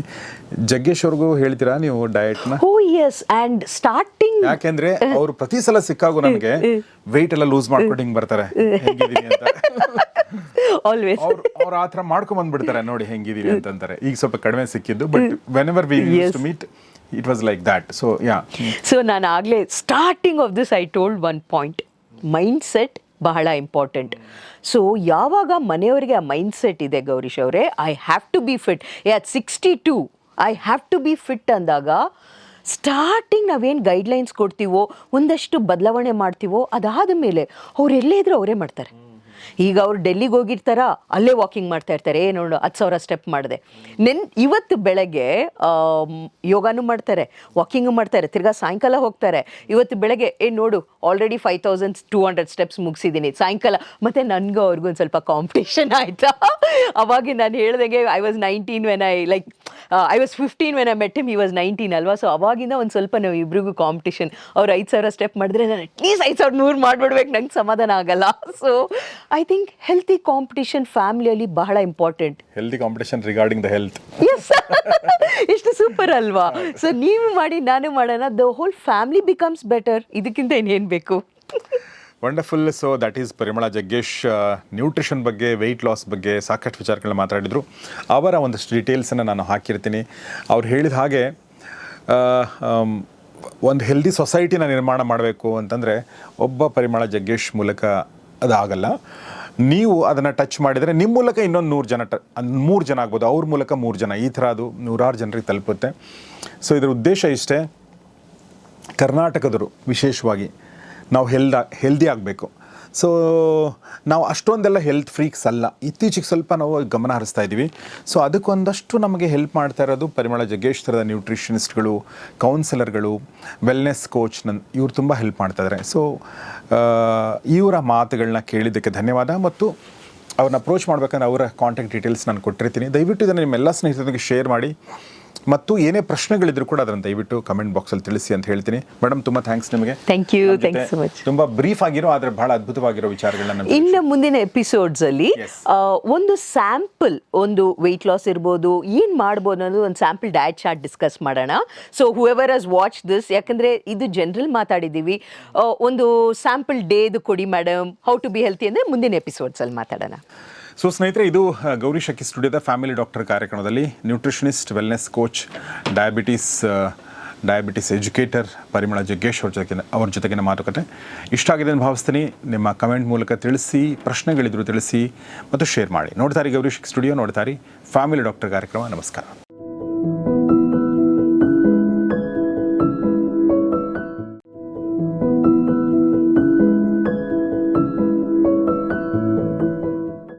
ಜಗ್ಗೇಶ್ ಅವ್ರಿಗೂ ಹೇಳ್ತೀರಾ ನೀವು ಡಯಟ್ನ ಎಸ್ ಆ್ಯಂಡ್ ಸ್ಟಾರ್ಟಿಂಗ್ ಯಾಕೆಂದ್ರೆ ಅವರು ಪ್ರತಿ ಸಲ ಸಿಕ್ಕಾಗೂ ನನಗೆ ವೆಯ್ಟ್ ಎಲ್ಲ ಲೂಸ್ ಮಾಡ್ಕೊಂಡು ಹಿಂಗೆ ಬರ್ತಾರೆ. ಹೆಂಗಿದೀನಿ ಅಂತ. ಆಲ್ವೇಸ್ ಅವ್ರು ಆ ಥರ ಮಾಡ್ಕೊಂಡ್ ಬಂದ್ಬಿಡ್ತಾರೆ. ನೋಡಿ ಹೆಂಗಿದೀನಿ ಅಂತಂತಾರೆ. ಈಗ ಸ್ವಲ್ಪ ಕಡಿಮೆ ಸಿಕ್ಕಿದ್ದು but whenever we. To meet it was like that so yeah so ನಾನು ಆಗಲೇ starting of this I told one point mindset ಬಹಳ ಇಂಪಾರ್ಟೆಂಟ್ ಸೊ ಯಾವಾಗ ಮನೆಯವರಿಗೆ ಆ ಮೈಂಡ್ ಸೆಟ್ ಇದೆ, ಗೌರೀಶ್ ಅವರೇ I have to be fit at sixty two I have to be fit ಅಂದಾಗ ಸ್ಟಾರ್ಟಿಂಗ್ ನಾವೇನು ಗೈಡ್ಲೈನ್ಸ್ ಕೊಡ್ತೀವೋ, ಒಂದಷ್ಟು ಬದಲಾವಣೆ ಮಾಡ್ತೀವೋ, ಅದಾದ ಮೇಲೆ ಅವ್ರು ಎಲ್ಲೇ ಇದ್ರೂ ಅವರೇ ಮಾಡ್ತಾರೆ. ಈಗ ಅವ್ರು ಡೆಲ್ಲಿಗೆ ಹೋಗಿರ್ತಾರ, ಅಲ್ಲೇ ವಾಕಿಂಗ್ ಮಾಡ್ತಾ ಇರ್ತಾರೆ. ಏ ನೋಡು, ಹತ್ತು ಸಾವಿರ ಸ್ಟೆಪ್ ಮಾಡಿದೆ. ನೆನ್ ಇವತ್ತು ಬೆಳಗ್ಗೆ ಯೋಗಾನು ಮಾಡ್ತಾರೆ ವಾಕಿಂಗು ಮಾಡ್ತಾರೆ, ತಿರ್ಗಾ ಸಾಯಂಕಾಲ ಹೋಗ್ತಾರೆ. ಇವತ್ತು ಬೆಳಗ್ಗೆ, ಏ ನೋಡು already five thousand two hundred steps ಮುಗಿಸಿದ್ದೀನಿ ಸಾಯಂಕಾಲ, ಮತ್ತು ನನಗೂ ಅವ್ರಿಗೂ ಒಂದು ಸ್ವಲ್ಪ ಕಾಂಪಿಟೇಷನ್ ಆಯಿತಾ? ಅವಾಗ ನಾನು ಹೇಳ್ದಂಗೆ I was nineteen when I like I was fifteen when I met him he was nineteen ಅಲ್ವಾ? ಸೊ ಅವಾಗಿಂದ ಒಂದು ಸ್ವಲ್ಪ ನಾವು ಇಬ್ರಿಗೂ ಕಾಂಪಿಟೇಷನ್ ಅವ್ರು ಐದು ಸಾವಿರ ಸ್ಟೆಪ್ ಮಾಡಿದ್ರೆ ನಾನು ಅಟ್ಲೀಸ್ಟ್ ಐದು ಸಾವಿರದ ನೂರು ಮಾಡಿಬಿಡ್ಬೇಕು, ನಂಗೆ ಸಮಾಧಾನ ಆಗಲ್ಲ. So I think healthy competition ಫ್ಯಾಮಿಲಿಯಲ್ಲಿ ಬಹಳ important healthy competition regarding the health is ಇಷ್ಟು ಸೂಪರ್ ಅಲ್ವಾ? ಸೊ ನೀವು ಮಾಡಿ ನಾನು ಮಾಡೋಣ the whole family becomes better ಇದಕ್ಕಿಂತ ಇನ್ನೇನು ಬೇಕು? Wonderful so that is Parimala Jaggesh nutrition ಬಗ್ಗೆ ವೆಯ್ಟ್ ಲಾಸ್ ಬಗ್ಗೆ ಸಾಕಷ್ಟು ವಿಚಾರಗಳನ್ನ ಮಾತಾಡಿದರು. ಅವರ ಒಂದಷ್ಟು ಡೀಟೇಲ್ಸನ್ನು ನಾನು ಹಾಕಿರ್ತೀನಿ. ಅವ್ರು ಹೇಳಿದ ಹಾಗೆ ಒಂದು ಹೆಲ್ದಿ ಸೊಸೈಟಿನ ನಿರ್ಮಾಣ ಮಾಡಬೇಕು ಅಂತಂದರೆ ಒಬ್ಬ ಪರಿಮಳ ಜಗ್ಗೇಶ್ ಮೂಲಕ ಅದಾಗಲ್ಲ. ನೀವು ಅದನ್ನು ಟಚ್ ಮಾಡಿದರೆ ನಿಮ್ಮ ಮೂಲಕ ಇನ್ನೊಂದು ನೂರು ಜನ ಟ ಮೂರು ಜನ ಆಗ್ಬೋದು. ಅವ್ರ ಮೂಲಕ ಮೂರು ಜನ. ಈ ಥರ ಅದು ನೂರಾರು ಜನರಿಗೆ ತಲುಪುತ್ತೆ. ಸೊ ಇದರ ಉದ್ದೇಶ ಇಷ್ಟೇ, ಕರ್ನಾಟಕದವರು ವಿಶೇಷವಾಗಿ ನಾವು ಹೆಲ್ದ, ಹೆಲ್ದಿ ಆಗಬೇಕು. ಸೊ ನಾವು ಅಷ್ಟೊಂದೆಲ್ಲ ಹೆಲ್ತ್ ಫ್ರೀಕ್ಸ್ ಅಲ್ಲ. ಇತ್ತೀಚೆಗೆ ಸ್ವಲ್ಪ ನಾವು ಗಮನ ಹರಿಸ್ತಾ ಇದ್ದೀವಿ. ಸೊ ಅದಕ್ಕೊಂದಷ್ಟು ನಮಗೆ ಹೆಲ್ಪ್ ಮಾಡ್ತಾ ಇರೋದು ಪರಿಮಳ ಜಗ್ಗೇಶ್ ಥರದ ನ್ಯೂಟ್ರಿಷನಿಸ್ಟ್ಗಳು ಕೌನ್ಸಿಲರ್ಗಳು ವೆಲ್ನೆಸ್ ಕೋಚ್ ನನ್ ಇವ್ರು ತುಂಬ ಹೆಲ್ಪ್ ಮಾಡ್ತಾ ಇದ್ದಾರೆ ಸೊ ಇವರ ಮಾತುಗಳನ್ನ ಕೇಳಿದ್ದಕ್ಕೆ ಧನ್ಯವಾದ ಮತ್ತು ಅವ್ರನ್ನ ಅಪ್ರೋಚ್ ಮಾಡ್ಬೇಕಂದ್ರೆ ಅವರ ಕಾಂಟ್ಯಾಕ್ಟ್ ಡೀಟೇಲ್ಸ್ ನಾನು ಕೊಟ್ಟಿರ್ತೀನಿ. ದಯವಿಟ್ಟು ಇದನ್ನು ನಿಮ್ಮೆಲ್ಲ ಸ್ನೇಹಿತರಿಗೆ ಶೇರ್ ಮಾಡಿ. ಮತ್ತು ಏನೇ ಪ್ರಶ್ನೆಗಳಿದ್ರು ಕೂಡ ಅದನ್ನು ದಯವಿಟ್ಟು ಕಮೆಂಟ್ ಬಾಕ್ಸಲ್ಲಿ ತಿಳಿಸಿ ಅಂತ ಹೇಳ್ತೀನಿ. ಮೇಡಮ್ ತುಂಬಾ ಥ್ಯಾಂಕ್ಸ್ ನಿಮಗೆ. Thank you thanks so much. ತುಂಬ ಬ್ರೀಫ್ ಆಗಿರೋ ಆದ್ರೆ ಬಹಳ ಅದ್ಭುತವಾಗಿರೋ ವಿಚಾರಗಳನ್ನ ಇನ್ನು ಮುಂದಿನ ಎಪಿಸೋಡ್ಸ್ ಅಲ್ಲಿ ಒಂದು ಸ್ಯಾಂಪಲ್ ಒಂದು ವೆಯ್ಟ್ ಲಾಸ್ ಇರ್ಬೋದು ಏನ್ ಮಾಡ್ಬೋದು ಅನ್ನೋದು ಒಂದು ಸ್ಯಾಂಪಲ್ ಡಯಟ್ ಚಾರ್ಟ್ ಡಿಸ್ಕಸ್ ಮಾಡೋಣ. So whoever has watch this ಯಾಕಂದ್ರೆ ಇದು ಜನರಲ್ ಮಾತಾಡಿದ್ದೀವಿ ಒಂದು ಸ್ಯಾಂಪಲ್ ಡೇದು ಕೊಡಿ madam how to be healthy ಅಂದ್ರೆ ಮುಂದಿನ ಎಪಿಸೋಡ್ಸ್ ಅಲ್ಲಿ ಮಾತಾಡೋಣ. ಸೊ ಸ್ನೇಹಿತರೆ, ಇದು ಗೌರಿ ಸ್ಟುಡಿಯೋದ ಫ್ಯಾಮಿಲಿ ಡಾಕ್ಟರ್ ಕಾರ್ಯಕ್ರಮದಲ್ಲಿ nutritionist, wellness coach, diabetes diabetes educator Parimala Jaggesh ಅವ್ರ ಜೊತೆಗಿನ ಅವ್ರ ಜೊತೆಗಿನ ಮಾತುಕತೆ. ಇಷ್ಟ ಆಗಿದೆ ಅಂತ ಭಾವಿಸ್ತೀನಿ. ನಿಮ್ಮ ಕಮೆಂಟ್ ಮೂಲಕ ತಿಳಿಸಿ, ಪ್ರಶ್ನೆಗಳಿದ್ರು ತಿಳಿಸಿ ಮತ್ತು ಶೇರ್ ಮಾಡಿ. ನೋಡ್ತಾರೆ ಗೌರಿ ಸ್ಟುಡಿಯೋ ನೋಡ್ತಾರೆ ಫ್ಯಾಮಿಲಿ ಡಾಕ್ಟರ್ ಕಾರ್ಯಕ್ರಮ. ನಮಸ್ಕಾರ.